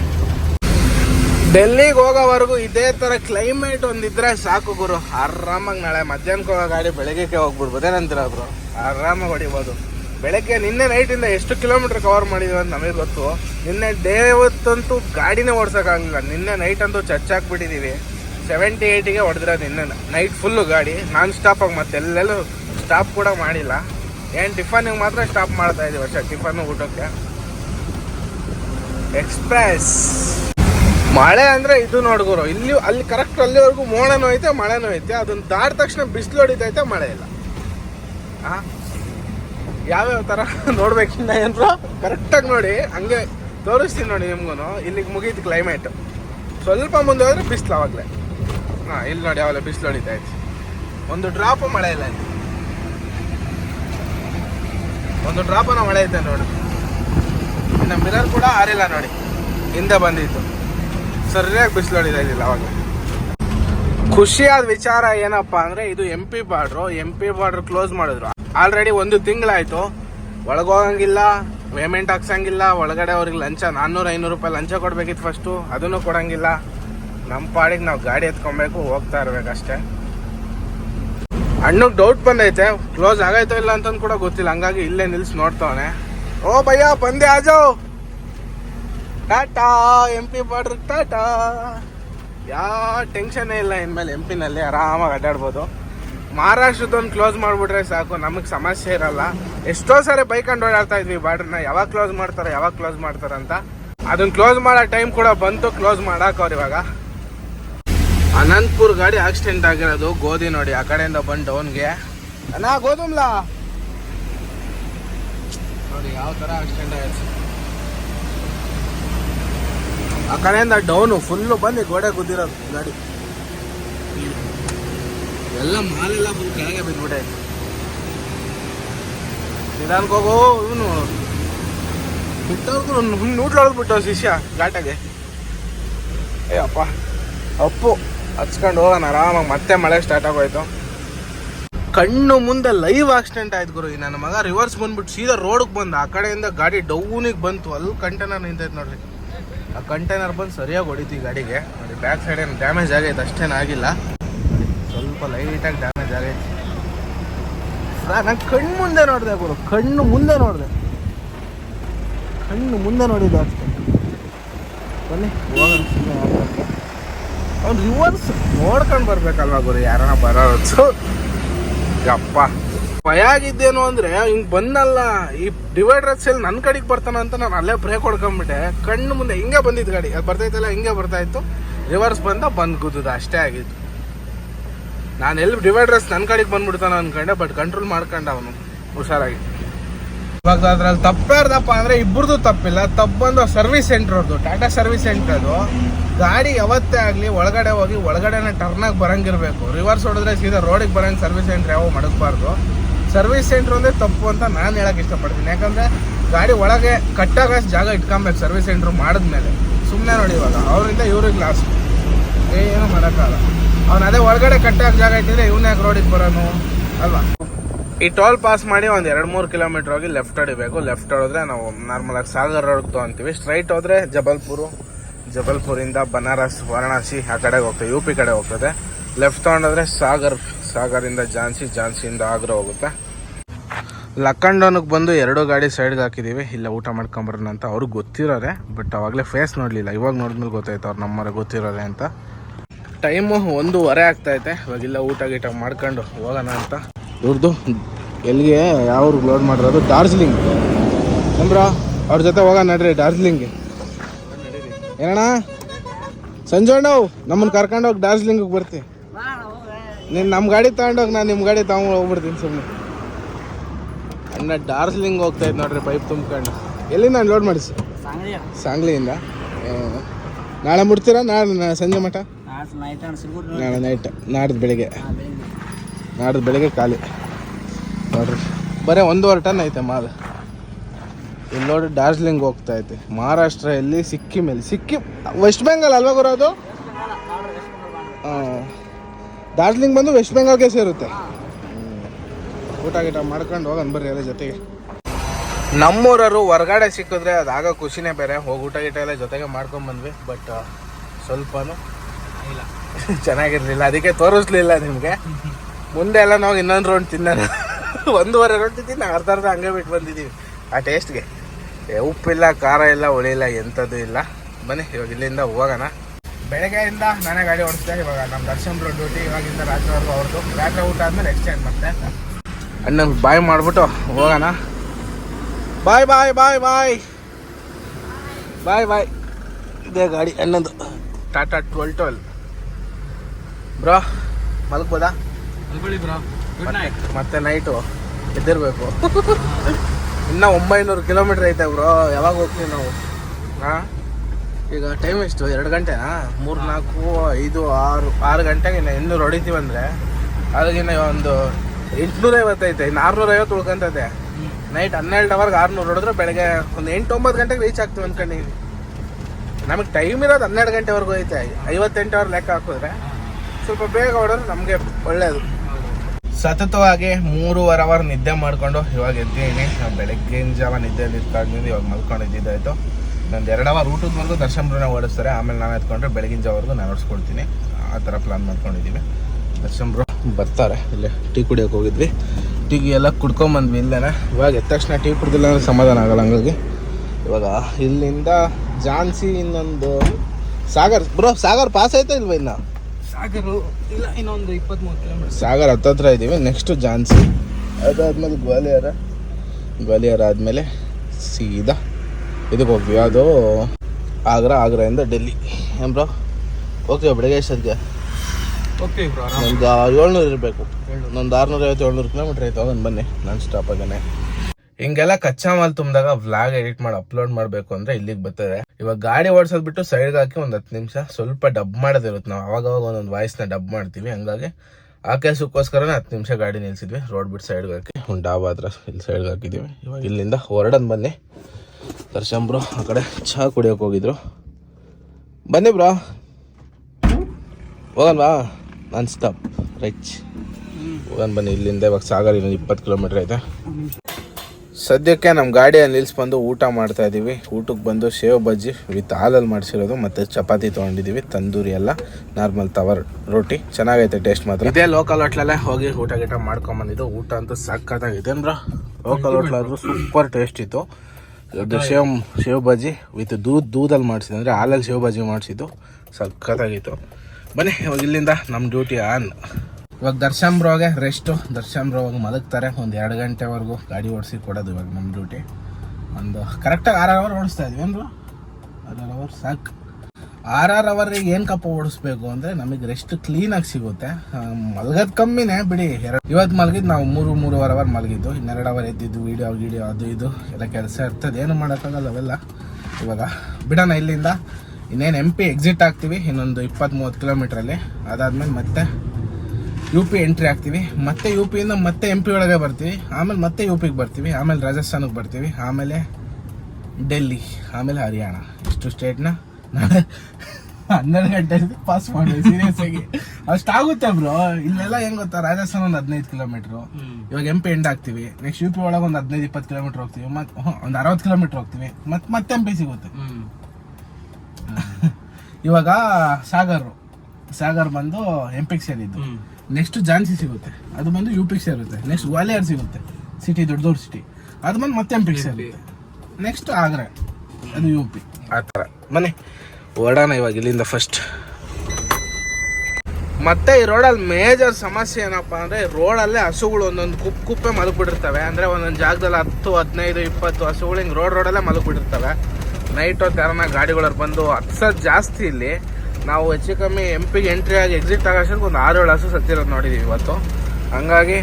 ಡೆಲ್ಲಿಗೆ ಹೋಗೋವರೆಗೂ ಇದೇ ಥರ ಕ್ಲೈಮೇಟ್ ಒಂದಿದ್ರೆ ಸಾಕು ಗುರು. ಆರಾಮಾಗಿ ನಾಳೆ ಮಧ್ಯಾಹ್ನಕ್ಕೆ ಹೋಗೋ ಗಾಡಿ ಬೆಳಗ್ಗೆ ಹೋಗ್ಬಿಡ್ಬೋದು. ಏನಂತೀರ ಬ್ರೋ ಆರಾಮಾಗಿ ಹೊಡಿಬೋದು. ಬೆಳಗ್ಗೆ ನಿನ್ನೆ ನೈಟಿಂದ ಎಷ್ಟು ಕಿಲೋಮೀಟರ್ ಕವರ್ ಮಾಡಿದ್ವಿ ಅಂತ ನಮಗೆ ಗೊತ್ತು. ನಿನ್ನೆ ಡೇ ಹೊತ್ತಂತೂ ಗಾಡಿನೇ ಓಡ್ಸೋಕ್ಕಾಗಲಿಲ್ಲ ನಿನ್ನೆ ನೈಟ್ ಅಂತೂ ಚರ್ಚ್ ಹಾಕ್ಬಿಟ್ಟಿದ್ದೀವಿ ಸೆವೆಂಟಿ ಏಯ್ಟಿಗೆ ಹೊಡೆದ್ರೆ ನಿನ್ನೆ ನೈಟ್ ಫುಲ್ಲು ಗಾಡಿ. ನಾನ್ ಸ್ಟಾಪಾಗಿ ಮತ್ತೆ ಎಲ್ಲೆಲ್ಲೂ ಸ್ಟಾಪ್ ಕೂಡ ಮಾಡಿಲ್ಲ. ಏನು ಟಿಫನಿಗೆ ಮಾತ್ರ ಸ್ಟಾಪ್ ಮಾಡ್ತಾ ಇದೀವಿ ವರ್ಷ, ಟಿಫನ್ ಊಟಕ್ಕೆ. ಎಕ್ಸ್ಪ್ರೆಸ್ ಮಳೆ ಅಂದ್ರೆ ಇದು ನೋಡ್ಗುರು ಇಲ್ಲಿ, ಅಲ್ಲಿ ಕರೆಕ್ಟ್ ಅಲ್ಲಿವರೆಗೂ ಮೋಡನೂ ಐತೆ ಮಳೆನೂ ಐತೆ ಅದನ್ನ ದಾಟಿದ ತಕ್ಷಣ ಬಿಸಿಲು ಹೊಡಿತೈತೆ, ಮಳೆ ಇಲ್ಲ. ಹಾಂ ಯಾವ್ಯಾವ ಥರ ನೋಡ್ಬೇಕಿನ್ನ ಏನ್ರ? ಕರೆಕ್ಟಾಗಿ ನೋಡಿ, ಹಂಗೆ ತೋರಿಸ್ತೀನಿ ನೋಡಿ ನಿಮ್ಗೂ ಇಲ್ಲಿಗೆ ಮುಗೀತು ಕ್ಲೈಮೇಟ್ ಸ್ವಲ್ಪ ಮುಂದೆ ಹೋದ್ರೆ ಬಿಸಿಲು ಅವಾಗಲೇ. ಹಾಂ, ಇಲ್ಲಿ ನೋಡಿ ಯಾವಾಗ ಬಿಸಿಲು ಹೊಡಿತಾ ಐತೆ. ಒಂದು ಡ್ರಾಪ್ ಮಳೆ ಇಲ್ಲ ಇಲ್ಲಿ. ಒಂದು ಡ್ರಾಪನ ಮಳೆ ಐತೆ ನೋಡಿ. ಇನ್ನು ಮಿರರ್ ಕೂಡ ಆರಿಲ್ಲ ನೋಡಿ. ಹಿಂದೆ ಬಂದಿತ್ತು. ಸರಿಯಾಗಿ ಬಿಸಿಲು ಹೊಡಿತಾ ಇಲ್ಲ ಅವಾಗ. ಖುಷಿಯಾದ ವಿಚಾರ ಏನಪ್ಪಾ ಅಂದ್ರೆ ಇದು M P border M P border close ಮಾಡಿದ್ರು. ಆಲ್ರೆಡಿ ಒಂದು ತಿಂಗಳಾಯಿತು. ಒಳಗೋಗಂಗಿಲ್ಲ ಪೇಮೆಂಟ್ ಹಾಕ್ಸಂಗಿಲ್ಲ, ಒಳಗಡೆ ಅವ್ರಿಗೆ ಲಂಚ, ನಾನ್ನೂರು, ಐನೂರು ರೂಪಾಯಿ ಲಂಚ ಕೊಡಬೇಕಿತ್ತು ಫಸ್ಟು ಅದನ್ನು ಕೊಡಂಗಿಲ್ಲ. ನಮ್ಮ ಪಾಡಿಗೆ ನಾವು ಗಾಡಿ ಎತ್ಕೊಬೇಕು, ಹೋಗ್ತಾ ಇರ್ಬೇಕಷ್ಟೇ. ಅಣ್ಣಗೆ ಡೌಟ್ ಬಂದೈತೆ. ಕ್ಲೋಸ್ ಆಗೈತೋ ಇಲ್ಲ ಅಂತಂದು ಕೂಡ ಗೊತ್ತಿಲ್ಲ. ಹಂಗಾಗಿ ಇಲ್ಲೇ ನಿಲ್ಸಿ ನೋಡ್ತಾವನೆ. ಓ ಭಯ್ಯ, ಬಂದೆ ಆಜೋ. Tata M P border Tata ಯಾವ ಟೆನ್ಷನ್ನೇ ಇಲ್ಲ ಇನ್ಮೇಲೆ ಎಂ ಪಿನಲ್ಲಿ ಆರಾಮಾಗಿ ಅಡ್ಡಾಡ್ಬೋದು. ಮಹಾರಾಷ್ಟ್ರದೊಂದು ಕ್ಲೋಸ್ ಮಾಡಿಬಿಟ್ರೆ ಸಾಕು. ನಮಗೆ ಸಮಸ್ಯೆ ಇರಲ್ಲ. ಎಷ್ಟೋ ಸಾರಿ ಬೈಕೊಂಡು ಓಡಾಡ್ತಾ ಇದ್ವಿ. ಬಾರ್ಡ್ರನ್ನ ಯಾವಾಗ ಕ್ಲೋಸ್ ಮಾಡ್ತಾರೆ, ಯಾವಾಗ ಕ್ಲೋಸ್ ಮಾಡ್ತಾರೆ ಅಂತ. ಅದನ್ನ ಕ್ಲೋಸ್ ಮಾಡೋ ಟೈಮ್ ಕೂಡ ಬಂತು. ಕ್ಲೋಸ್ ಮಾಡಾಕವ್ರು ಇವಾಗ. ಅನಂತಪುರ್ ಗಾಡಿ ಆಕ್ಸಿಡೆಂಟ್ ಆಗಿರೋದು. ಗೋಧಿ ನೋಡಿ, ಆ ಕಡೆಯಿಂದ ಬಂದು ಡೌನ್ಗೆ ಅಣ್ಣ, ಗೋಧುಮ್ಲ? ನೋಡಿ, ಯಾವ ಥರ ಆಕ್ಸಿಡೆಂಟ್ ಆಯ್ತು. ಆ ಕಡೆಯಿಂದ ಡೌನು ಫುಲ್ಲು ಬಂದು ಗೋಡೆ ಗುದ್ದಿರೋದು ಗಾಡಿ. ಎಲ್ಲ ಮಾಲೆಲ್ಲ ಫುಲ್ ಕೆಳಗೆ ಬಿದ್ದುಬಿಟ್ಟೆ ನಿಧಾನಕ್ಕೆ ಹೋಗೋ, ಇವನು ಬಿಟ್ಟವ್ರಿಗೂ ನೂಟ್ಲೊಳಗೆ ಬಿಟ್ಟವ್ ಶಿಷ್ಯ ಘಾಟಾಗೆ. ಏ ಅಪ್ಪ, ಅಪ್ಪು. ಹಚ್ಕೊಂಡು ಹೋಗೋಣ ಆರಾಮಾಗಿ. ಮತ್ತೆ ಮಳೆ ಸ್ಟಾರ್ಟ್ ಆಗೋಯ್ತು. ಕಣ್ಣು ಮುಂದೆ ಲೈವ್ ಆಕ್ಸಿಡೆಂಟ್ ಆಯ್ತು ಗುರು. ನನ್ನ ಮಗ ರಿವರ್ಸ್ ಬಂದ್ಬಿಟ್ಟು ಸೀದಾ ರೋಡ್ಗೆ ಬಂದ. ಆ ಕಡೆಯಿಂದ ಗಾಡಿ ಡೌನಿಗೆ ಬಂತು. ಅಲ್ಲಿ ಕಂಟೈನರ್ ನಿಂತೈತೆ ನೋಡ್ರಿ. ಆ ಕಂಟೈನರ್ ಬಂದು ಸರಿಯಾಗಿ ಹೊಡಿತು ಗಾಡಿಗೆ. ನೋಡಿ ಬ್ಯಾಕ್ ಸೈಡ್ ಏನು ಡ್ಯಾಮೇಜ್ ಆಗೈತೆ, ಅಷ್ಟೇನು ಆಗಿಲ್ಲ. ಸ್ವಲ್ಪ ಲೈಟಾಗಿ ಡ್ಯಾಮೇಜ್ ಆಗೈತೆ. ನಾನು ಕಣ್ಣು ಮುಂದೆ ನೋಡಿದೆ ಗುರು. ಕಣ್ಣು ಮುಂದೆ ನೋಡಿದೆ. ಕಣ್ಣು ಮುಂದೆ ನೋಡಿದ್ದು ಆಕ್ಸಿಡೆಂಟ್ ಬನ್ನಿ, ಹೋಗೋಣ. ಅವ್ನು ರಿವರ್ಸ್ ನೋಡ್ಕೊಂಡು ಬರ್ಬೇಕಲ್ವಾ ಗುರು, ಯಾರನ್ನ ಬರೋದು? ಯಪ್ಪ. ಭಯ ಆಗಿದ್ದೇನು ಅಂದ್ರೆ ಹಿಂಗ್ ಬಂದಲ್ಲ, ಈ ಡಿವೈಡ್ ರಸ್ಸಲ್ಲಿ ನನ್ನ ಕಡೆಗೆ ಬರ್ತಾನ ಅಂತ ನಾನು ಅಲ್ಲೇ ಬ್ರೇಕ್ ಹೊಡ್ಕೊಂಡ್ಬಿಟ್ಟೆ ಕಣ್ಣು ಮುಂದೆ ಹಿಂಗೆ ಬಂದಿದ್ದು ಗಾಡಿ. ಅದು ಬರ್ತೈತಲ್ಲ ಹಿಂಗೆ ಬರ್ತಾ ಇತ್ತು. ರಿವರ್ಸ್ ಬಂದ, ಬಂದು ಗುದ್ದದ, ಅಷ್ಟೇ ಆಗಿತ್ತು. ನಾನು ಎಲ್ಲಿ ಡಿವೈಡರ್ಸ್ ನನ್ನ ಕಡೆಗೆ ಬಂದ್ಬಿಡ್ತಾನ ಅನ್ಕೊಂಡೆ ಬಟ್ ಕಂಟ್ರೋಲ್ ಮಾಡ್ಕೊಂಡ ಅವನು. ಹುಷಾರಾಗಿ. ಇವಾಗ ಅದ್ರಲ್ಲಿ ತಪ್ಪಾರ್ದಪ್ಪ ಅಂದ್ರೆ ಇಬ್ಬರದು ತಪ್ಪಿಲ್ಲ. ತಪ್ಪು ಬಂದು ಸರ್ವಿಸ್ ಸೆಂಟರ್ ಅವ್ರದ್ದು ಟಾಟಾ ಸರ್ವಿಸ್ ಸೆಂಟರ್ ಅದು. ಗಾಡಿ ಯಾವತ್ತೇ ಆಗಲಿ ಒಳಗಡೆ ಹೋಗಿ ಒಳಗಡೆನೆ ಟರ್ನಾಗಿ ಬರಂಗಿರ್ಬೇಕು. ರಿವರ್ಸ್ ಹೊಡೆದ್ರೆ ಸೀದಾ ರೋಡಿಗೆ ಬರಂಗೆ ಸರ್ವಿಸ್ ಸೆಂಟರ್ ಯಾವ ಮಡಗಬಾರ್ದು. ಸರ್ವಿಸ್ ಸೆಂಟರ್ ಒಂದೇ ತಪ್ಪು ಅಂತ ನಾನು ಹೇಳಕ್ ಇಷ್ಟಪಡ್ತೀನಿ. ಯಾಕಂದ್ರೆ ಗಾಡಿ ಒಳಗೆ ಕಟ್ಟಾಗಷ್ಟು ಜಾಗ ಇಟ್ಕೊಬೇಕು ಸರ್ವಿಸ್ ಸೆಂಟರ್ ಮಾಡಿದ್ಮೇಲೆ. ಸುಮ್ಮನೆ ನೋಡಿ ಇವಾಗ. ಅವರಿಂದ ಇವ್ರಿಗೆ ಲಾಸ್ ಏನು ಮಾಡೋಕ್ಕಾಗಲ್ಲ. ಅವ್ನು ಅದೇ ಒಳಗಡೆ ಕಟ್ಟಾಗ ಜಾಗ ಇಟ್ಟಿದ್ರೆ ಇವನ್ ಯಾಕೆ ರೋಡಿಗೆ ಬರೋನು? ಅಲ್ವಾ? ಈ ಟೋಲ್ ಪಾಸ್ ಮಾಡಿ ಒಂದು ಎರಡು ಮೂರು ಕಿಲೋಮೀಟರ್ ಹೋಗಿ ಲೆಫ್ಟ್ ಹೊಡಿಬೇಕು. ಲೆಫ್ಟ್ ಹೊಡೆದ್ರೆ ನಾವು ನಾರ್ಮಲ್ ಆಗಿ ಸಾಗರ್ ರೋಡ್ ತೊಗೊಂತೀವಿ. ಸ್ಟ್ರೈಟ್ ಹೋದ್ರೆ ಜಬಲ್ಪುರು, ಜಬಲ್ಪುರಿಂದ ಬನಾರಸ್, ವಾರಣಾಸಿ ಆ ಕಡೆಗೆ ಹೋಗ್ತದೆ. ಯು ಪಿ ಕಡೆ ಹೋಗ್ತದೆ. ಲೆಫ್ಟ್ ತೊಗೊಂಡೋದ್ರೆ ಸಾಗರ್, ಸಾಗರಿಂದ ಝಾನ್ಸಿ ಝಾನ್ಸಿಯಿಂದ ಆಗ್ರ ಹೋಗುತ್ತೆ. ಲಕ್ಕಂಡೋನಿಗೆ ಬಂದು ಎರಡು ಗಾಡಿ ಸೈಡ್ಗೆ ಹಾಕಿದ್ದೀವಿ ಇಲ್ಲ ಊಟ ಮಾಡ್ಕೊಂಬರೋಣ ಅಂತ ಅವ್ರಿಗೆ ಗೊತ್ತಿರೋರೆ. ಬಟ್ ಅವಾಗಲೇ ಫೇಸ್ ನೋಡಲಿಲ್ಲ. ಇವಾಗ ನೋಡಿದ್ಮೇಲೆ ಗೊತ್ತಾಯ್ತು ಅವ್ರು ನಮ್ಮವರೆ ಗೊತ್ತಿರೋರೆ ಅಂತ. ಟೈಮು ಒಂದೂವರೆ ಆಗ್ತೈತೆ ಇವಾಗಿಲ್ಲ ಊಟ ಗೀಟ ಮಾಡ್ಕೊಂಡು ಹೋಗೋಣ ಅಂತ. ಇವ್ರದ್ದು ಎಲ್ಲಿಗೆ ಯಾವ ಲೋಡ್ ಮಾಡಿರೋದು? ಡಾರ್ಜಿಲಿಂಗ್ ಅಂದ್ರ ಅವ್ರ ಜೊತೆ ಹೋಗ ನಡ್ರಿ ಡಾರ್ಜಿಲಿಂಗ್ಗೆ ಏನಣ್ಣ? ಸಂಜೆ ನಾವು ನಮ್ಮನ್ನ ಕರ್ಕೊಂಡು ಹೋಗಿ ಡಾರ್ಜಿಲಿಂಗಿಗೆ ಬರ್ತೀನಿ ನೀನು ನಮ್ಮ ಗಾಡಿ ತಗೊಂಡೋಗಿ ನಾನು ನಿಮ್ಮ ಗಾಡಿ ತಗೊಂಡು ಹೋಗ್ಬಿಡ್ತೀನಿ ಸುಮ್ಮನೆ ಅಣ್ಣ ಡಾರ್ಜಿಲಿಂಗ್ ಹೋಗ್ತಾ ಇದ್ ನೋಡ್ರಿ ಪೈಪ್ ತುಂಬ್ಕೊಂಡು. ಎಲ್ಲಿ ನಾನು ಲೋಡ್ ಮಾಡಿಸಿ? ಸಾಂಗ್ಲಿಯಿಂದ. ನಾಳೆ ಮುಡ್ತೀರಾ ನಾಳೆ ಸಂಜೆ ಮಠ? ನಾಳೆ ನೈಟ್ ನಾಡ್ದು ಬೆಳಿಗ್ಗೆ. ನಾಡ್ದು ಬೆಳಗ್ಗೆ ಖಾಲಿ. ನೋಡ್ರಿ. ಬರೀ ಒಂದೂವರೆ ಟನ್ ಐತೆ ಮಾಲ್. ಇಲ್ಲಿ ನೋಡಿ ಡಾರ್ಜಿಲಿಂಗ್ ಹೋಗ್ತಾ ಐತೆ. ಮಹಾರಾಷ್ಟ್ರ ಎಲ್ಲಿ ಸಿಕ್ಕಿಮಲ್ಲಿ ಸಿಕ್ಕಿಂ ವೆಸ್ಟ್ ಬೆಂಗಾಲ್ ಅಲ್ವಾ ಬರೋದು ಹಾಂ. ಡಾರ್ಜಿಲಿಂಗ್ ಬಂದು ವೆಸ್ಟ್ ಬೆಂಗಾಲ್ಗೆ ಸೇರುತ್ತೆ. ಊಟ ಗೀಟ ಮಾಡ್ಕೊಂಡು ಹೋಗೋಣ ಬರ್ರಿ ಎಲ್ಲ ಜೊತೆಗೆ. ನಮ್ಮೂರವರು ಹೊರಗಡೆ ಸಿಕ್ಕಿದ್ರೆ ಅದಾಗ ಖುಷಿನೇ ಬೇರೆ. ಹೋಗಿ ಊಟ ಗೀಟ ಎಲ್ಲ ಜೊತೆಗೆ ಮಾಡ್ಕೊಂಡ್ ಬಂದ್ವಿ. ಬಟ್ ಸ್ವಲ್ಪನೂ ಇಲ್ಲ. ಚೆನ್ನಾಗಿರಲಿಲ್ಲ. ಅದಕ್ಕೆ ತೋರಿಸ್ಲಿಲ್ಲ ನಿಮಗೆ. ಮುಂದೆ ಎಲ್ಲ ನಾವು ಇನ್ನೊಂದು ರೌಂಡ್ ತಿನ್ನೋಣ. ಒಂದೂವರೆ ರೌಂಡ್ ತಿಂತೀನಿ ಅರ್ಧ ಅರ್ಧ ಹಂಗೆ ಬಿಟ್ಟು ಬಂದಿದ್ದೀವಿ. ಆ ಟೇಸ್ಟ್ಗೆ ಉಪ್ಪಿಲ್ಲ, ಖಾರ ಇಲ್ಲ ಹುಳಿ ಇಲ್ಲ ಎಂಥದ್ದು ಇಲ್ಲ. ಬನ್ನಿ, ಇವಾಗ ಇಲ್ಲಿಂದ ಹೋಗೋಣ. ಬೆಳಗ್ಗೆಯಿಂದ ನಾನೇ ಗಾಡಿ ಓಡಿಸ್ತಾ ಇವಾಗ ನಮ್ಮ ದರ್ಶನ್ ಡ್ಯೂಟಿ ಇವಾಗಿಂದ ರಾತ್ರಿವರೆಗೂ ಅವ್ರದ್ದು. ರಾತ್ರಿ ಊಟ ಆದಮೇಲೆ ಎಕ್ಸ್ಚೇಂಜ್ ಮತ್ತೆ. ಅಣ್ಣ, ಬಾಯ್ ಮಾಡಿಬಿಟ್ಟು ಹೋಗೋಣ. ಬಾಯ್ ಬಾಯ್ ಬಾಯ್ ಬಾಯ್. ಬಾಯ್ ಬಾಯ್. ಇದೇ ಗಾಡಿ ಅಣ್ಣಂದು. Tata twelve twelve. ಬ್ರೋ ಮಲ್ಕೋದಾ ಮತ್ತೆ ನೈಟು ಎದ್ದಿರ್ಬೇಕು. ಇನ್ನ ಒಂಬೈನೂರು ಕಿಲೋಮೀಟರ್ ಐತೆ ಬ್ರೋ ಯಾವಾಗ ಹೋಗ್ತೀವಿ ನಾವು? ಹಾಂ? ಈಗ ಟೈಮ್ ಎಷ್ಟು? ಎರಡು ಗಂಟೆನಾ? ಮೂರು ನಾಲ್ಕು ಐದು ಆರು ಆರು ಗಂಟೆಗೆ ಇನ್ನು ಇನ್ನೂರು ಹೊಡಿತೀವಿ ಅಂದರೆ ಅದಕ್ಕಿನ್ನ ಒಂದು ಎಂಟ್ನೂರ ಐವತ್ತೈತೆ ಇನ್ನು ಆರ್ನೂರ ಐವತ್ತು ಉಳ್ಕೊಂತೈತೆ ನೈಟ್ ಹನ್ನೆರಡು ಅವರ್ಗೆ ಆರುನೂರು ಹೊಡೆದ್ರೆ ಬೆಳಗ್ಗೆ ಒಂದು ಎಂಟು ಒಂಬತ್ತು ಗಂಟೆಗೆ ರೀಚ್ ಆಗ್ತೀವಿ ಅಂದ್ಕೊಂಡಿದ್ದೀನಿ ನಮಗೆ ಟೈಮ್ ಇರೋದು ಹನ್ನೆರಡು ಗಂಟೆವರೆಗೂ ಐತೆ. ಐವತ್ತೆಂಟು ಅವರ್ ಲೆಕ್ಕ ಹಾಕಿದ್ರೆ ಸ್ವಲ್ಪ ಬೇಗ ಹೊಡೆದ್ರೆ ನಮಗೆ ಒಳ್ಳೆಯದು ಸತತವಾಗಿ ಮೂರುವರೆ ಅವರ್ ನಿದ್ದೆ ಮಾಡ್ಕೊಂಡು ಇವಾಗ ಎದ್ದೀನಿ. ಬೆಳಗ್ಗಿನ ಜಾವ ನಿದ್ದೆಯಲ್ಲಿ ನಿಂತ್ಕೊಂಡಿದ್ದು ಇವಾಗ ಮಲ್ಕೊಂಡು ಇದ್ದಿದ್ದಾಯ್ತು ನಂದು ಎರಡು ಅವರ್ ಊಟದವರೆಗೂ ದರ್ಶನ್ರನ್ನ ಓಡಿಸ್ತಾರೆ. ಆಮೇಲೆ ನಾನು ಎತ್ಕೊಂಡ್ರೆ ಬೆಳಗಿನ ಜಾವವರೆಗೂ ನಾನು ಓಡಿಸ್ಕೊಡ್ತೀನಿ ಆ ಥರ ಪ್ಲಾನ್ ಮಾಡ್ಕೊಂಡಿದ್ದೀವಿ ದರ್ಶನ್ ಬ್ರೋ ಬರ್ತಾರೆ ಇಲ್ಲೇ ಟೀ ಕುಡಿಯೋಕೆ ಹೋಗಿದ್ವಿ. ಟೀ ಎಲ್ಲ ಕುಡ್ಕೊಂಬಂದ್ವಿ ಇಲ್ಲೇನೆ. ಇವಾಗ ಎದ್ದ ತಕ್ಷಣ ಟೀ ಕುಡ್ದಿಲ್ಲ ಅಂದ್ರೆ ಸಮಾಧಾನ ಆಗಲ್ಲ ಹಂಗಾಗಿ. ಇವಾಗ ಇಲ್ಲಿಂದ ಜಾನ್ಸಿ ಇನ್ನೊಂದು ಸಾಗರ್. ಬ್ರೋ, ಸಾಗರ್ ಪಾಸ್ ಆಯ್ತಾ ಇಲ್ವ ಇನ್ನು? ಸಾಗರು ಇಲ್ಲ ಇನ್ನೊಂದು ಇಪ್ಪತ್ತ್ಮೂರು ಕಿಲೋಮೀಟರ್ ಸಾಗರ್ ಹತ್ತತ್ರ ಇದ್ದೀವಿ ನೆಕ್ಸ್ಟ್ ಝಾನ್ಸಿ. ಅದಾದ್ಮೇಲೆ ಗ್ವಾಲಿಯರ. ಗ್ವಾಲಿಯರ್ ಆದಮೇಲೆ ಸೀದಾ ಇದಕ್ಕೆ ಹೋಗ್ತೀವಿ. ಅದು ಆಗ್ರಾ ಆಗ್ರಾಯಿಂದ ಡೆಲ್ಲಿ. ಏನು ಬ್ರೋ ಓಕೆ ಬೆಳಗ್ಗೆ ಎಷ್ಟೊತ್ತಿಗೆ ಓಕೆ ಬ್ರೋ ಒಂದು ಏಳ್ನೂರು ಇರಬೇಕು. ಒಂದು ಆರುನೂರ ಐವತ್ತು ಏಳ್ನೂರು ಕಿಲೋಮೀಟ್ರ್ ಆಯ್ತು. ಹೋಗೋಣ ಬನ್ನಿ. ನಾನು ಸ್ಟಾಪ್ ಆಗೇನೆ. ಹಿಂಗೆಲ್ಲ ಕಚ್ಚಾ ಮಾಲ್ ತುಂಬಿದಾಗ ವ್ಲಾಗ್ ಎಡಿಟ್ ಮಾಡಿ ಅಪ್ಲೋಡ್ ಮಾಡಬೇಕು ಅಂದ್ರೆ ಇಲ್ಲಿಗೆ ಬರ್ತದೆ. ಇವಾಗ ಗಾಡಿ ಓಡಿಸೋದು ಬಿಟ್ಟು ಸೈಡ್ಗೆ ಹಾಕಿ ಒಂದು ಹತ್ತು ನಿಮಿಷ ಸ್ವಲ್ಪ ಡಬ್ ಮಾಡೋದಿರುತ್ತೆ ನಾವು ಅವಾಗವಾಗ ಅವಾಗ ಒಂದೊಂದು ವಾಯ್ಸ್ನ ಡಬ್ ಮಾಡ್ತೀವಿ. ಹಂಗಾಗಿ ಆ ಕೆಲಸಕ್ಕೋಸ್ಕರನೇ ಹತ್ತು ನಿಮಿಷ ಗಾಡಿ ನಿಲ್ಸಿದ್ವಿ. ರೋಡ್ ಬಿಟ್ಟು ಸೈಡ್ಗೆ ಹಾಕಿ. ಒಂದು ಡಾಬಾ ಹತ್ರ ಇಲ್ಲಿ ಸೈಡ್ಗೆ ಹಾಕಿದ್ದೀವಿ ಇವಾಗ ಇಲ್ಲಿಂದ ಹೊರಡನ್ ಬನ್ನಿ. ದರ್ಶನ್ ಬ್ರೋ ಆ ಕಡೆ ಚಹಾ ಕುಡಿಯೋಕೆ ಹೋಗಿದ್ರು. ಬನ್ನಿ ಹೋಗನ್ ಹೋಗಲ್ವಾ? ನಾನ್ ಸ್ಟಾಪ್ ರೈಚ್ ಹೋಗನ್ ಬನ್ನಿ. ಇಲ್ಲಿಂದ ಇವಾಗ ಸಾಗರ ಇನ್ನೊಂದು ಇಪ್ಪತ್ತು ಕಿಲೋಮೀಟ್ರ್ ಐತೆ. ಸದ್ಯಕ್ಕೆ ನಮ್ಮ ಗಾಡಿಯಲ್ಲಿ ನಿಲ್ಸ್ಬಂದು ಊಟ ಮಾಡ್ತಾ ಇದ್ದೀವಿ ಊಟಕ್ಕೆ ಬಂದು ಶೇವ್ ಬಜ್ಜಿ ವಿತ್ ಹಾಲಲ್ಲಿ ಮಾಡಿಸಿರೋದು ಮತ್ತು ಚಪಾತಿ ತೊಗೊಂಡಿದ್ದೀವಿ ತಂದೂರಿ ಎಲ್ಲ ನಾರ್ಮಲ್ ತವರ್ ರೋಟಿ. ಚೆನ್ನಾಗೈತೆ ಟೇಸ್ಟ್ ಮಾತ್ರ. ಇದೇ ಲೋಕಲ್ ಹೋಟ್ಲಲ್ಲೇ ಹೋಗಿ ಊಟ ಗೀಟ ಮಾಡ್ಕೊಂಬಂದಿದ್ದು ಊಟ ಅಂತೂ ಸಕ್ಕತ್ತಾಗಿದೆ ಅಂದ್ರೆ? ಲೋಕಲ್ ಹೋಟ್ಲಾದ್ರೂ ಸೂಪರ್ ಟೇಸ್ಟ್ ಇತ್ತು. ಇದು ಶೇವ್ ಶೇವ್ ಬಜ್ಜಿ ವಿತ್ ದೂದ್ ದೂದಲ್ಲಿ ಮಾಡಿಸಿದ್ದು. ಅಂದರೆ ಹಾಲಲ್ಲಿ ಶೇವ್ ಬಜ್ಜಿ ಮಾಡಿಸಿದ್ದು ಸಕ್ಕತ್ತಾಗಿತ್ತು ಬನ್ನಿ ಇವಾಗ ಇಲ್ಲಿಂದ ನಮ್ಮ ಡ್ಯೂಟಿ ಆನ್ ಇವಾಗ ದರ್ಶನ್ ಬ್ರೋಗೆ ರೆಸ್ಟ್ ದರ್ಶನ್ ಬ್ರೋ ಮಲಗ್ತಾರೆ. ಒಂದು ಎರಡು ಗಂಟೆವರೆಗೂ ಗಾಡಿ ಓಡಿಸಿ ಕೊಡೋದು ಇವಾಗ ನಮ್ಮ ಡ್ಯೂಟಿ ಒಂದು ಕರೆಕ್ಟಾಗಿ ಆರ್ ಅವರ್ ಓಡಿಸ್ತಾ ಇದ್ವಿ ಆರ್ ಆರು ಅವರ್ ಸಾಕು. ಆರ್ ಆರ್ ಅವರಿಗೆ ಏನು ಕಪ್ಪ ಓಡಿಸ್ಬೇಕು ಅಂದರೆ ನಮಗೆ ರೆಸ್ಟ್ ಕ್ಲೀನಾಗಿ ಸಿಗುತ್ತೆ. ಮಲಗೋದು ಕಮ್ಮಿನೇ ಬಿಡಿ. ಎರಡು ಇವತ್ತು ಮಲಗಿದ್ದು ನಾವು ಮೂರು, ಮೂರುವರೆ ಅವರ್ ಮಲಗಿದ್ದು. ಇನ್ನೆರಡು ಅವರ್ ಎದ್ದಿದ್ದು ವೀಡಿಯೋ ಗೀಡಿಯೋ ಅದು ಇದು. ಎಲ್ಲ ಕೆಲಸ ಇರ್ತದೆ. ಏನು ಮಾಡೋಕ್ಕಾಗಲ್ಲ ಅವೆಲ್ಲ. ಇವಾಗ ಬಿಡೋಣ ಇಲ್ಲಿಂದ. ಇನ್ನೇನು ಎಂ ಪಿ ಎಕ್ಸಿಟ್ ಆಗ್ತೀವಿ. ಇನ್ನೊಂದು ಇಪ್ಪತ್ತ್ ಮೂವತ್ತು ಕಿಲೋಮೀಟ್ರಲ್ಲಿ ಅದಾದಮೇಲೆ ಮತ್ತೆ ಯು ಪಿ ಎಂಟ್ರಿ ಆಗ್ತೀವಿ ಮತ್ತೆ ಯು ಪಿಯಿಂದ ಮತ್ತೆ ಎಂ ಪಿ ಒಳಗೆ ಬರ್ತೀವಿ ಆಮೇಲೆ ಮತ್ತೆ ಯು ಪಿಗೆ ಬರ್ತೀವಿ ಆಮೇಲೆ ರಾಜಸ್ಥಾನಕ್ಕೆ ಬರ್ತೀವಿ ಆಮೇಲೆ ಡೆಲ್ಲಿ ಆಮೇಲೆ ಹರಿಯಾಣ. ಇಷ್ಟು ಸ್ಟೇಟ್ನ ನಾಳೆ ಹನ್ನೆರಡು ಗಂಟೆ ಪಾಸ್ ಮಾಡಿ ಸೀರಿಯಸ್ ಆಗಿ. ಅಷ್ಟಾಗುತ್ತೆ ಬ್ರೋ ಇಲ್ಲೆಲ್ಲ ಹೆಂಗ್ ಗೊತ್ತಾ ರಾಜಸ್ಥಾನ ಒಂದು ಹದಿನೈದು ಕಿಲೋಮೀಟ್ರು ಇವಾಗ ಎಂ ಪಿ ಎಂಡ್ ಆಗ್ತೀವಿ ನೆಕ್ಸ್ಟ್ ಯು ಪಿ ಒಳಗೆ ಒಂದು ಹದಿನೈದು ಇಪ್ಪತ್ತು ಕಿಲೋಮೀಟ್ರ್ ಹೋಗ್ತೀವಿ ಮತ್ತೆ ಒಂದು ಅರವತ್ತು ಕಿಲೋಮೀಟ್ರ್ ಹೋಗ್ತೀವಿ ಮತ್ತೆ ಮತ್ತೆ ಎಂ ಪಿ ಸಿಗುತ್ತೆ. ಇವಾಗ ಸಾಗರ್ ಸಾಗರ್ ಬಂದು ಎಂ ಪಿಗೆ ಸೇರಿದ್ದು. ನೆಕ್ಸ್ಟ್ ಝಾನ್ಸಿ ಸಿಗುತ್ತೆ. ಅದು ಬಂದು ಯು ಪಿ ಇರುತ್ತೆ. ನೆಕ್ಸ್ಟ್ ಗ್ವಾಲಿಯರ್ ಸಿಗುತ್ತೆ. ಸಿಟಿ ದೊಡ್ಡ ದೊಡ್ಡ ಸಿಟಿ ಅದು ಬಂದು ಮತ್ತೆ ಎಂ ಪಿ ಸೇರುತ್ತೆ ನೆಕ್ಸ್ಟ್ ಆಗ್ರಾ ಅದು ಯು ಪಿ ಆ ಥರ. ಮನೆ ಹೊರಡೋಣ ಇವಾಗ ಇಲ್ಲಿಂದ ಫಸ್ಟ್ ಮತ್ತೆ ಈ ರೋಡಲ್ಲಿ ಮೇಜರ್ ಸಮಸ್ಯೆ ಏನಪ್ಪ ಅಂದರೆ ರೋಡಲ್ಲೇ ಹಸುಗಳು ಒಂದೊಂದು ಕುಪ್ ಕುಪ್ಪೆ ಮಲಗಿಬಿಟ್ಟಿರ್ತವೆ. ಅಂದರೆ ಒಂದೊಂದು ಜಾಗದಲ್ಲಿ ಹತ್ತು ಹದಿನೈದು ಇಪ್ಪತ್ತು ಹಸುಗಳು ಹಿಂಗೆ ರೋಡ್ ರೋಡಲ್ಲೇ ಮಲಗಿಬಿಟ್ಟಿರ್ತವೆ. ನೈಟ್ ಹೊತ್ತು ಯಾರನ್ನ ಗಾಡಿಗಳವ್ರು ಬಂದು ಹತ್ಸೋದು ಜಾಸ್ತಿ ಇಲ್ಲಿ. ನಾವು ಹೆಚ್ಚು ಕಮ್ಮಿ ಎಂ ಪಿಗೆ ಎಂಟ್ರಿ ಆಗಿ ಎಕ್ಸಿಟ್ ಆಗೋಷ್ಟಕ್ಕೆ ಒಂದು ಆರು ಏಳು ಹಸು ಸತ್ತಿರೋದು ನೋಡಿದ್ದೀವಿ ಇವತ್ತು. ಹಂಗಾಗಿ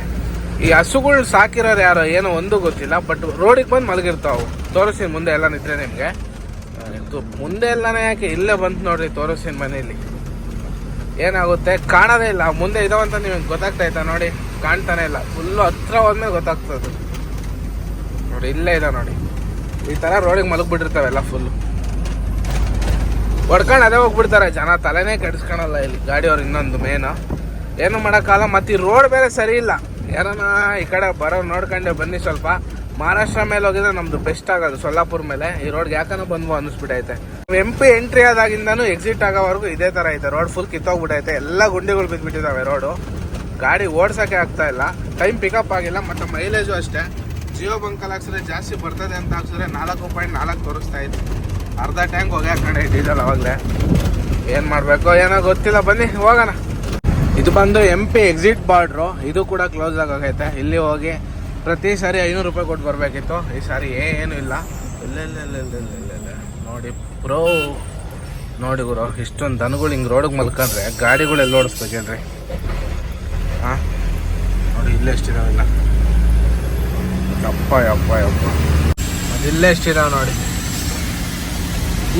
ಈ ಹಸುಗಳು ಸಾಕಿರೋರು ಯಾರೋ ಏನೋ ಒಂದು ಗೊತ್ತಿಲ್ಲ ಬಟ್ ರೋಡಿಗೆ ಬಂದು ಮಲಗಿರ್ತಾವೆ. ತೋರಿಸ್ತೀನಿ ಮುಂದೆ ಎಲ್ಲ ನಿದ್ರೆ ನಿಮಗೆ. ಮುಂದೆ ಎಲ್ಲನೇ ಯಾಕೆ ಇಲ್ಲೇ ಬಂತು ನೋಡ್ರಿ ತೋರಿಸ್ತೀನಿ ಮನೇಲಿ ಏನಾಗುತ್ತೆ? ಕಾಣೋದೇ ಇಲ್ಲ. ಮುಂದೆ ಇದಾವಂತ ನಿಮಗೆ ಗೊತ್ತಾಗ್ತಾ ನೋಡಿ, ಕಾಣ್ತಾನೆ ಇಲ್ಲ. ಫುಲ್ಲು ಹತ್ರ ಹೋದ್ಮೇಲೆ ಗೊತ್ತಾಗ್ತದೆ. ನೋಡಿ, ಇಲ್ಲೇ ಇದೆ ನೋಡಿ. ಈ ಥರ ರೋಡಿಗೆ ಮಲಗಿಬಿಟ್ಟಿರ್ತಾವೆಲ್ಲ ಫುಲ್ಲು ಹೊಡ್ಕೊಂಡು ಅದೇ ಹೋಗ್ಬಿಡ್ತಾರೆ. ಜನ ತಲೆನೇ ಕೆಡಿಸ್ಕೊಳಲ್ಲ ಇಲ್ಲಿ ಗಾಡಿಯವ್ರು ಇನ್ನೊಂದು ಮೇನು ಏನು ಮಾಡೋಕ್ಕಾಗಲ್ಲ, ಮತ್ತು ಈ ರೋಡ್ ಬೇರೆ ಸರಿ ಇಲ್ಲ. ಈ ಕಡೆ ಬರೋ ನೋಡ್ಕೊಂಡೆ ಬನ್ನಿ ಸ್ವಲ್ಪ. ಮಹಾರಾಷ್ಟ್ರ ಮೇಲೆ ಹೋಗಿದ್ರೆ ನಮ್ದು ಬೆಸ್ಟ್ ಆಗೋದು, ಸೊಲ್ಲಾಪುರ ಮೇಲೆ. ಈ ರೋಡ್ಗೆ ಯಾಕನ ಬಂದ್ವು ಅನ್ನಿಸ್ಬಿಟ್ಟೈತೆ ಎಂ ಪಿ ಎಂಟ್ರಿ ಆದಾಗಿಂದನೂ ಎಕ್ಸಿಟ್ ಆಗೋವರೆಗೂ ಇದೇ ಥರ ಐತೆ. ರೋಡ್ ಫುಲ್ ಕಿತ್ತೋಗ್ಬಿಟ್ಟೈತೆ ಎಲ್ಲ ಗುಂಡಿಗಳು ಬಿದ್ದುಬಿಟ್ಟಿದ್ದಾವೆ ರೋಡು ಗಾಡಿ ಓಡ್ಸೋಕ್ಕೆ ಆಗ್ತಾ ಇಲ್ಲ. ಟೈಮ್ ಪಿಕಪ್ ಆಗಿಲ್ಲ, ಮತ್ತು ಮೈಲೇಜು ಅಷ್ಟೇ. ಜಿಯೋ ಬಂಕಲ್ಲಿ ಹಾಕ್ಸಿದ್ರೆ ಜಾಸ್ತಿ ಬರ್ತದೆ ಅಂತ ಹಾಕ್ಸಿದ್ರೆ ನಾಲ್ಕು ಪಾಯಿಂಟ್ ನಾಲ್ಕು ತೋರಿಸ್ತಾ ಇತ್ತು ಅರ್ಧ ಟ್ಯಾಂಕ್ ಹೋಗ್ಯಾ ಕಣೆ ಡೀಸೆಲ್ ಅವಾಗಲೇ. ಏನು ಮಾಡಬೇಕು, ಏನೋ ಗೊತ್ತಿಲ್ಲ, ಬನ್ನಿ, ಹೋಗೋಣ. ಇದು ಬಂದು ಎಂ ಪಿ ಎಕ್ಸಿಟ್ ಬಾರ್ಡ್ರು ಇದು ಕೂಡ ಕ್ಲೋಸ್ ಆಗೋಗೈತೆ. ಇಲ್ಲಿ ಹೋಗಿ ಪ್ರತಿ ಸಾರಿ ಐನೂರು ರೂಪಾಯಿ ಕೊಟ್ಟು ಬರಬೇಕಿತ್ತು. ಈ ಸಾರಿ ಏನೂ ಇಲ್ಲ. ಇಲ್ಲ ನೋಡಿ ಪ್ರೋ ನೋಡಿ ಗುರು, ಇಷ್ಟೊಂದು ದನಗಳು ಹಿಂಗೆ ರೋಡಿಗೆ ಮಲ್ಕೊಂಡ್ರೆ ಗಾಡಿಗಳು ಎಲ್ಲ ಓಡಿಸ್ಬೇಕೇನ್ರಿ ಹಾಂ? ನೋಡಿ, ಇಲ್ಲೇ ಎಷ್ಟಿದಾವೆಲ್ಲ ಅಪ್ಪ ಅಪ್ಪ ಅಪ್ಪ ಅದಿಲ್ಲೇ ಎಷ್ಟಿದಾವೆ ನೋಡಿ.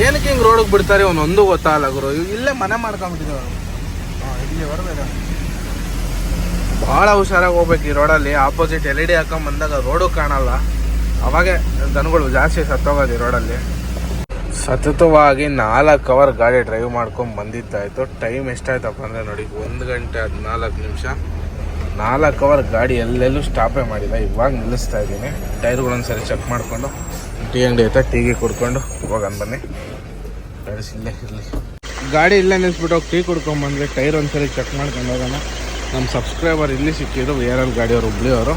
ಏನಕ್ಕೆ ಹಿಂಗೆ ರೋಡಿಗೆ ಬಿಡ್ತಾರೆ? ಒಂದು ಗೊತ್ತಾಗಲ್ಲ ಗುರು. ಇಲ್ಲೇ ಮನೆ ಮಾಡ್ಕೊಂಡ್ಬಿಟ್ಟಿದ್ದಾವೆ ಹಾಂ ಇಲ್ಲಿ ಬರಬೇಕ ಭಾಳ ಹುಷಾರಾಗಿ ಹೋಗ್ಬೇಕು ಈ ರೋಡಲ್ಲಿ ಆಪೋಸಿಟ್ ಎಲ್ ಇ ಡಿ ಹಾಕೊಂಡ್ ಬಂದಾಗ ರೋಡು ಕಾಣಲ್ಲ. ಅವಾಗೆ ದನಗಳು ಜಾಸ್ತಿ ಸತ್ತೋಗೋದು ಈ ರೋಡಲ್ಲಿ ಸತತವಾಗಿ ನಾಲ್ಕು ಅವರ್ ಗಾಡಿ ಡ್ರೈವ್ ಮಾಡ್ಕೊಂಡು ಬಂದಿದ್ದಾಯ್ತು. ಟೈಮ್ ಎಷ್ಟಾಯ್ತಪ್ಪ ಅಂದರೆ ನೋಡಿ, ಒಂದು ಗಂಟೆ ಹದಿನಾಲ್ಕು ನಿಮಿಷ. ನಾಲ್ಕು ಅವರ್ ಗಾಡಿ ಎಲ್ಲೆಲ್ಲೂ ಸ್ಟಾಪೇ ಮಾಡಿಲ್ಲ. ಇವಾಗ ನಿಲ್ಲಿಸ್ತಾ ಇದ್ದೀನಿ. ಟೈರ್ಗಳೊಂದು ಸರಿ ಚೆಕ್ ಮಾಡಿಕೊಂಡು ಟೀ ಅಂಗಡಿ ಐತೆ ಟೀಗೆ ಕುಡ್ಕೊಂಡು ಹೋಗೋಣ ಬನ್ನಿ. ಟೈರ್ಸ್ ಇಲ್ಲೇ ಇರಲಿ ಗಾಡಿ ಇಲ್ಲೇ ನಿಲ್ಸ್ಬಿಟ್ಟು ಹೋಗಿ ಟೀ ಕುಡ್ಕೊಂಬಂದ್ವಿ ಟೈರ್ ಒಂದ್ಸರಿ ಚೆಕ್ ಮಾಡ್ಕೊಂಡು ಹೋಗೋಣ. ನಮ್ಮ ಸಬ್ಸ್ಕ್ರೈಬರ್ ಇಲ್ಲಿ ಸಿಕ್ಕಿದ್ರು ಎಲ್ ಗಾಡಿಯವರು, ಹುಬ್ಳಿಯವರು.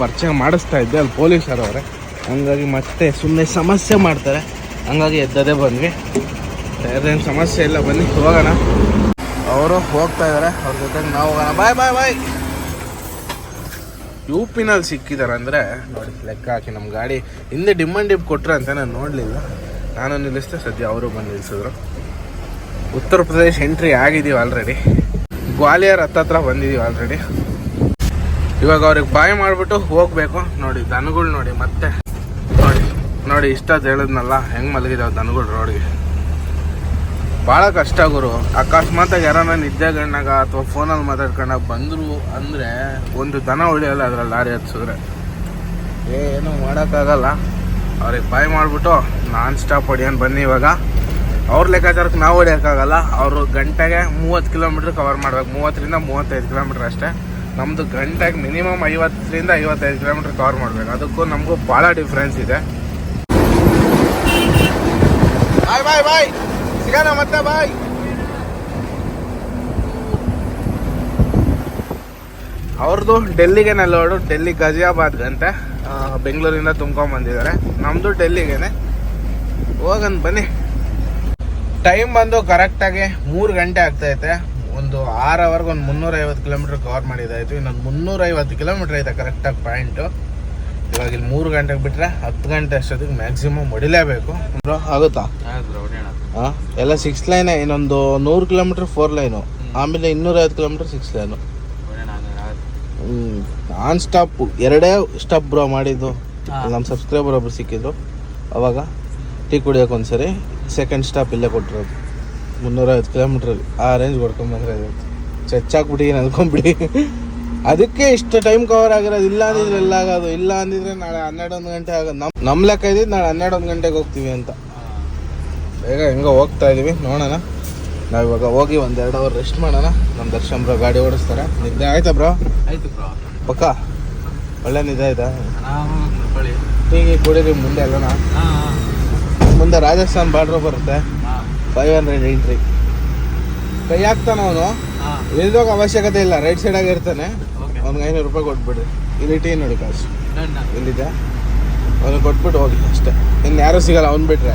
ಪರಿಚಯ ಮಾಡಿಸ್ತಾ ಇದ್ದೆ, ಅಲ್ಲಿ ಪೊಲೀಸರು ಅವರೇ. ಹಂಗಾಗಿ ಮತ್ತೆ ಸುಮ್ಮನೆ ಸಮಸ್ಯೆ ಮಾಡ್ತಾರೆ. ಹಂಗಾಗಿ ಎದ್ದದೇ ಬಂದ್ವಿ. ಟೈರ್ದೇನು ಸಮಸ್ಯೆ ಇಲ್ಲ, ಬನ್ನಿ, ಹೋಗೋಣ. ಅವರು ಹೋಗ್ತಾ ಇದ್ದಾರೆ ಅವ್ರ ಜೊತೆಗೆ ನಾವು ಹೋಗೋಣ. ಬಾಯ್ ಬಾಯ್ ಬಾಯ್. ಯು ಪಿನಲ್ಲಿ ಸಿಕ್ಕಿದ್ದಾರೆ ಅಂದರೆ, ನೋಡಿ, ಲೆಕ್ಕ ಹಾಕಿ ನಮ್ಮ ಗಾಡಿ ಹಿಂದೆ ಡಿಮ್ಮನ್ ಡಿಪ್ ಕೊಟ್ರೆ ಅಂತ ನಾನು ನೋಡಲಿಲ್ಲ. ನಾನು ನಿಲ್ಲಿಸಿದೆ ಸದ್ಯ ಅವರು ಬಂದು ನಿಲ್ಲಿಸಿದ್ರು ಉತ್ತರ ಪ್ರದೇಶ ಎಂಟ್ರಿ ಆಗಿದ್ದೀವಿ ಆಲ್ರೆಡಿ ಗ್ವಾಲಿಯರ್ ಹತ್ತತ್ರ ಬಂದಿದ್ದೀವಿ ಆಲ್ರೆಡಿ ಇವಾಗ ಅವ್ರಿಗೆ ಬಾಯ್ ಮಾಡಿಬಿಟ್ಟು ಹೋಗಬೇಕು. ನೋಡಿ, ದನಗಳು ನೋಡಿ, ಮತ್ತೆ ನೋಡಿ ನೋಡಿ, ಇಷ್ಟ ಹೇಳಿದ್ನಲ್ಲ, ಹೆಂಗೆ ಮಲಗಿದಾವೆ ದನಗಳು ರೋಡ್ಗೆ ಭಾಳ ಕಷ್ಟ ಗುರು. ಅಕಸ್ಮಾತಾಗಿ ಯಾರನ್ನ ನಿದ್ದೆ ಗಣ್ಣಾಗ ಅಥವಾ ಫೋನಲ್ಲಿ ಮಾತಾಡ್ಕೊಂಡಾಗ ಬಂದರು ಅಂದರೆ ಒಂದು ದನ ಉಳಿಯಲ್ಲ ಅದ್ರಲ್ಲಿ ಲಾರಿ ಹತ್ಸಿದ್ರೆ. ಏನು ಮಾಡೋಕ್ಕಾಗಲ್ಲ. ಅವ್ರಿಗೆ ಬಾಯ್ ಮಾಡಿಬಿಟ್ಟು ನಾನ್ ಸ್ಟಾಪ್ ಹೊಡಿಯೋನ್ ಬನ್ನಿ ಇವಾಗ. ಅವ್ರ ಲೆಕ್ಕಾಚಾರಕ್ಕೆ ನಾವು ಹೊಡಿಯೋಕ್ಕಾಗಲ್ಲ. ಅವರು ಗಂಟೆಗೆ ಮೂವತ್ತು ಕಿಲೋಮೀಟ್ರ್ ಕವರ್ ಮಾಡ್ಬೇಕು. ಮೂವತ್ತರಿಂದ ಮೂವತ್ತೈದು ಕಿಲೋಮೀಟ್ರ್ ಅಷ್ಟೇ. ನಮ್ಮದು ಗಂಟೆಗೆ ಮಿನಿಮಮ್ ಐವತ್ತರಿಂದ ಐವತ್ತೈದು ಕಿಲೋಮೀಟ್ರ್ ಕವರ್ ಮಾಡಬೇಕು. ಅದಕ್ಕೂ ನಮಗೂ ಭಾಳ ಡಿಫ್ರೆನ್ಸ್ ಇದೆ. ಬಾಯ್ ಬಾಯ್ ಬಾಯ್ ಸಿಗೋಣ ಮತ್ತೆ ಬಾಯ್ ಅವ್ರದ್ದು ಡೆಲ್ಲಿಗೆ ನಲ್ಲೋಡು. ಡೆಲ್ಲಿ ಗಜಿಯಾಬಾದ್ಗಂತೆ ಬೆಂಗಳೂರಿಂದ ತುಂಬ್ಕೊಂಡ್ ಬಂದಿದ್ದಾರೆ. ನಮ್ಮದು ಡೆಲ್ಲಿಗೇನೆ. ಹೋಗನ್ ಬನ್ನಿ. ಟೈಮ್ ಬಂದು ಕರೆಕ್ಟಾಗಿ ಮೂರು ಗಂಟೆ ಆಗ್ತೈತೆ. ಒಂದು ಆರು ಅವರ್ಗೆ ಒಂದು ಮುನ್ನೂರೈವತ್ತು ಕಿಲೋಮೀಟ್ರ್ ಕವರ್ ಮಾಡಿದ್ದಾಯ್ತು ಇನ್ನೊಂದು ಮುನ್ನೂರೈವತ್ತು ಕಿಲೋಮೀಟ್ರ್ ಐತೆ ಕರೆಕ್ಟಾಗಿ ಪಾಯಿಂಟು ಇವಾಗ ಇಲ್ಲಿ ಮೂರು ಗಂಟೆಗೆ ಬಿಟ್ಟರೆ ಹತ್ತು ಗಂಟೆ ಅಷ್ಟೊತ್ತಿಗೆ ಮ್ಯಾಕ್ಸಿಮಮ್ ಹೊಡಿಲೇಬೇಕು. ಆಗುತ್ತಾ? ಹಾಂ ಎಲ್ಲ ಸಿಕ್ಸ್ ಲೈನೇ ಇನ್ನೊಂದು ನೂರು ಕಿಲೋಮೀಟ್ರ್ ಫೋರ್ ಲೈನು ಆಮೇಲೆ ಇನ್ನೂರೈವತ್ತು kilometre six line non stop ಎರಡೇ ಸ್ಟಾಪ್ ಬ್ರೋ ಮಾಡಿದ್ದು. ನಮ್ಮ ಸಬ್ಸ್ಕ್ರೈಬರ್ ಒಬ್ರು ಸಿಕ್ಕಿದ್ರು. ಅವಾಗ ಟೀ ಕುಡಿಯೋಕೆ ಒಂದ್ಸರಿ ಸೆಕೆಂಡ್ ಸ್ಟಾಪ್ ಇಲ್ಲೇ ಕೊಟ್ಟಿರೋದು. ಮುನ್ನೂರೈವತ್ತು ಕಿಲೋಮೀಟ್ರಲ್ಲಿ ಆ ರೇಂಜ್ ಹೊಡ್ಕೊಂಬಂದ್ರೆ ಇವತ್ತು ಏನು ಅಂದ್ಕೊಂಬಿಡಿ ಅದಕ್ಕೆ ಇಷ್ಟು ಟೈಮ್ ಕವರ್ ಆಗಿರೋದು. ಇಲ್ಲ ಅಂದಿದ್ರೆ ಎಲ್ಲ ಆಗೋದು. ಇಲ್ಲ ಅಂದಿದ್ರೆ ನಾಳೆ ಹನ್ನೆರಡೊಂದು ಗಂಟೆ ಆಗೋದು. ನಮ್ಮ ನಮ್ಮ ಲೆಕ್ಕ ಇದ್ದಿದ್ದು ನಾಳೆ ಹನ್ನೆರಡೊಂದು ಗಂಟೆಗೆ ಹೋಗ್ತೀವಿ ಅಂತ. ಬೇಗ ಹೆಂಗೋ ಹೋಗ್ತಾ ಇದೀವಿ. ನೋಡೋಣ. ನಾವು ಇವಾಗ ಹೋಗಿ ಒಂದು ಎರಡು ಅವರ್ ರೆಸ್ಟ್ ಮಾಡೋಣ. ನಮ್ಮ ದರ್ಶನ್ ಬ್ರೋ ಗಾಡಿ ಓಡಿಸ್ತಾರೆ. ನಿದ್ದೆ ಆಯ್ತಾ ಬ್ರೋ ಆಯ್ತು ಬ್ರೋ ಪಕ್ಕ? ಒಳ್ಳೆ ನಿಜ ಇದೆ. ಟೀಗೆ ಕುಡೀರಿ ಮುಂದೆ ಎಲ್ಲನ. ಮುಂದೆ ರಾಜಸ್ಥಾನ್ ಬಾರ್ಡರ್ ಬರುತ್ತೆ. ಫೈವ್ ಹಂಡ್ರೆಡ್ ಎಂಟ್ರಿ ಕೈ ಹಾಕ್ತಾನ ಅವನು. ಹಾಂ. ಇಳಿದೋಗ ಅವಶ್ಯಕತೆ ಇಲ್ಲ. ರೈಟ್ ಸೈಡಾಗಿ ಇರ್ತಾನೆ. ಓಕೆ ಅವ್ನಿಗೆ ಐನೂರು ರೂಪಾಯಿ ಕೊಟ್ಬಿಡ್ರಿ ಇಲ್ಲಿ ಟೀ ನೋಡಿ ಕಾಸು. ಇಲ್ಲಿದೆ. ಅವ್ನಿಗೆ ಕೊಟ್ಬಿಟ್ಟು ಹೋಗಿ ಅಷ್ಟೇ. ಇನ್ನು ಯಾರೂ ಸಿಗಲ್ಲ ಅವ್ನು ಬಿಟ್ರೆ.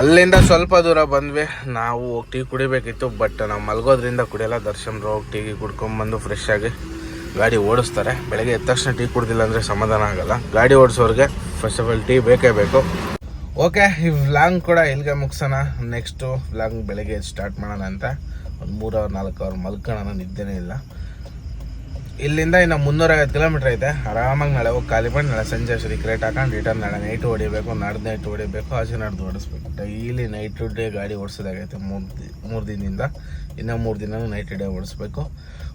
ಅಲ್ಲಿಂದ ಸ್ವಲ್ಪ ದೂರ ಬಂದ್ವಿ. ನಾವು ಹೋಗಿ ಟೀ ಕುಡಿಬೇಕಿತ್ತು ಬಟ್ ನಾವು ಮಲ್ಗೋದ್ರಿಂದ ಕುಡಿಯಲ್ಲ. ದರ್ಶನ್ ಹೋಗಿ ಟೀ ಕುಡ್ಕೊಂಬಂದು ಫ್ರೆಶ್ ಆಗಿ ಗಾಡಿ ಓಡಿಸ್ತಾರೆ. ಬೆಳಗ್ಗೆ ಎದ್ದ ತಕ್ಷಣ ಟೀ ಕುಡ್ದಿಲ್ಲ ಅಂದರೆ ಸಮಾಧಾನ ಆಗಲ್ಲ. ಗಾಡಿ ಓಡಿಸೋರಿಗೆ ಫಸ್ಟ್ ಆಫ್ ಆಲ್ ಟೀ ಬೇಕೇ ಬೇಕು. ಓಕೆ ಈ ವ್ಲಾಂಗ್ ಕೂಡ ಇಲ್ಲಿಗೆ ಮುಗಿಸೋಣ. ನೆಕ್ಸ್ಟು ವ್ಲಾಂಗ್ ಬೆಳಗ್ಗೆ ಸ್ಟಾರ್ಟ್ ಮಾಡೋಣ ಅಂತ. ಒಂದು ಮೂರು ಅವರ್ ನಾಲ್ಕು ಅವರ್ ಮಲ್ಕೊಳ್ಳೋಣ ನಿದ್ದೆನೇ ಇಲ್ಲ. ಇಲ್ಲಿಂದ ಇನ್ನು ಮುನ್ನೂರೈವತ್ತು ಕಿಲೋಮೀಟ್ರ್ ಐತೆ. ಆರಾಮಾಗಿ ನಾಳೆ ಹೋಗಿ ಖಾಲಿ ಮಾಡಿ ನಾಳೆ ಸಂಜೆ ಸರಿ ಕ್ರೇಟ್ ಹಾಕೊಂಡು ರಿಟರ್ನ್ ನಾಳೆ ನೈಟ್ ಹೊಡಿಬೇಕು, ನಾಡ್ದು ನೈಟ್ ಹೊಡಿಬೇಕು, ಆಚೆ ನಾಡ್ದು ಓಡಿಸ್ಬೇಕು. ಡೈಲಿ ನೈಟ್ ಡೇ ಗಾಡಿ ಓಡಿಸೋದಾಗೈತೆ ಮೂರು ಮೂರು ದಿನದಿಂದ. ಇನ್ನೂ ಮೂರು ದಿನ ನೈಟ್ ಡೇ ಓಡಿಸ್ಬೇಕು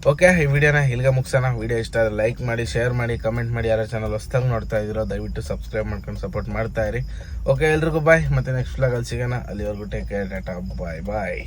ಓಕೆ, ಈ ವಿಡಿಯೋನ ಇಲ್ಲಿಗೆ ಮುಗಿಸೋಣ. ವಿಡಿಯೋ ಇಷ್ಟ ಆದರೆ ಲೈಕ್ ಮಾಡಿ, ಶೇರ್ ಮಾಡಿ, ಕಮೆಂಟ್ ಮಾಡಿ. ಯಾರೋ ಚಾನಲ್ ಹೊಸ್ದಾಗಿ ನೋಡ್ತಾ ಇದ್ದೀರೋ ದಯವಿಟ್ಟು ಸಬ್ಸ್ಕ್ರೈಬ್ ಮಾಡ್ಕೊಂಡು ಸಪೋರ್ಟ್ ಮಾಡ್ತಾ ಇರಿ. ಓಕೆ, ಎಲ್ರಿಗೂ ಬಾಯ್ ಮತ್ತೆ ನೆಕ್ಸ್ಟ್ ವ್ಲಾಗಲ್ಲಿ ಸಿಗೋಣ. ಅಲ್ಲಿವರೆಗೂ ಟೇಕ್ ಕೇರ್ ಡಾಟಾ ಬಾಯ್ ಬಾಯ್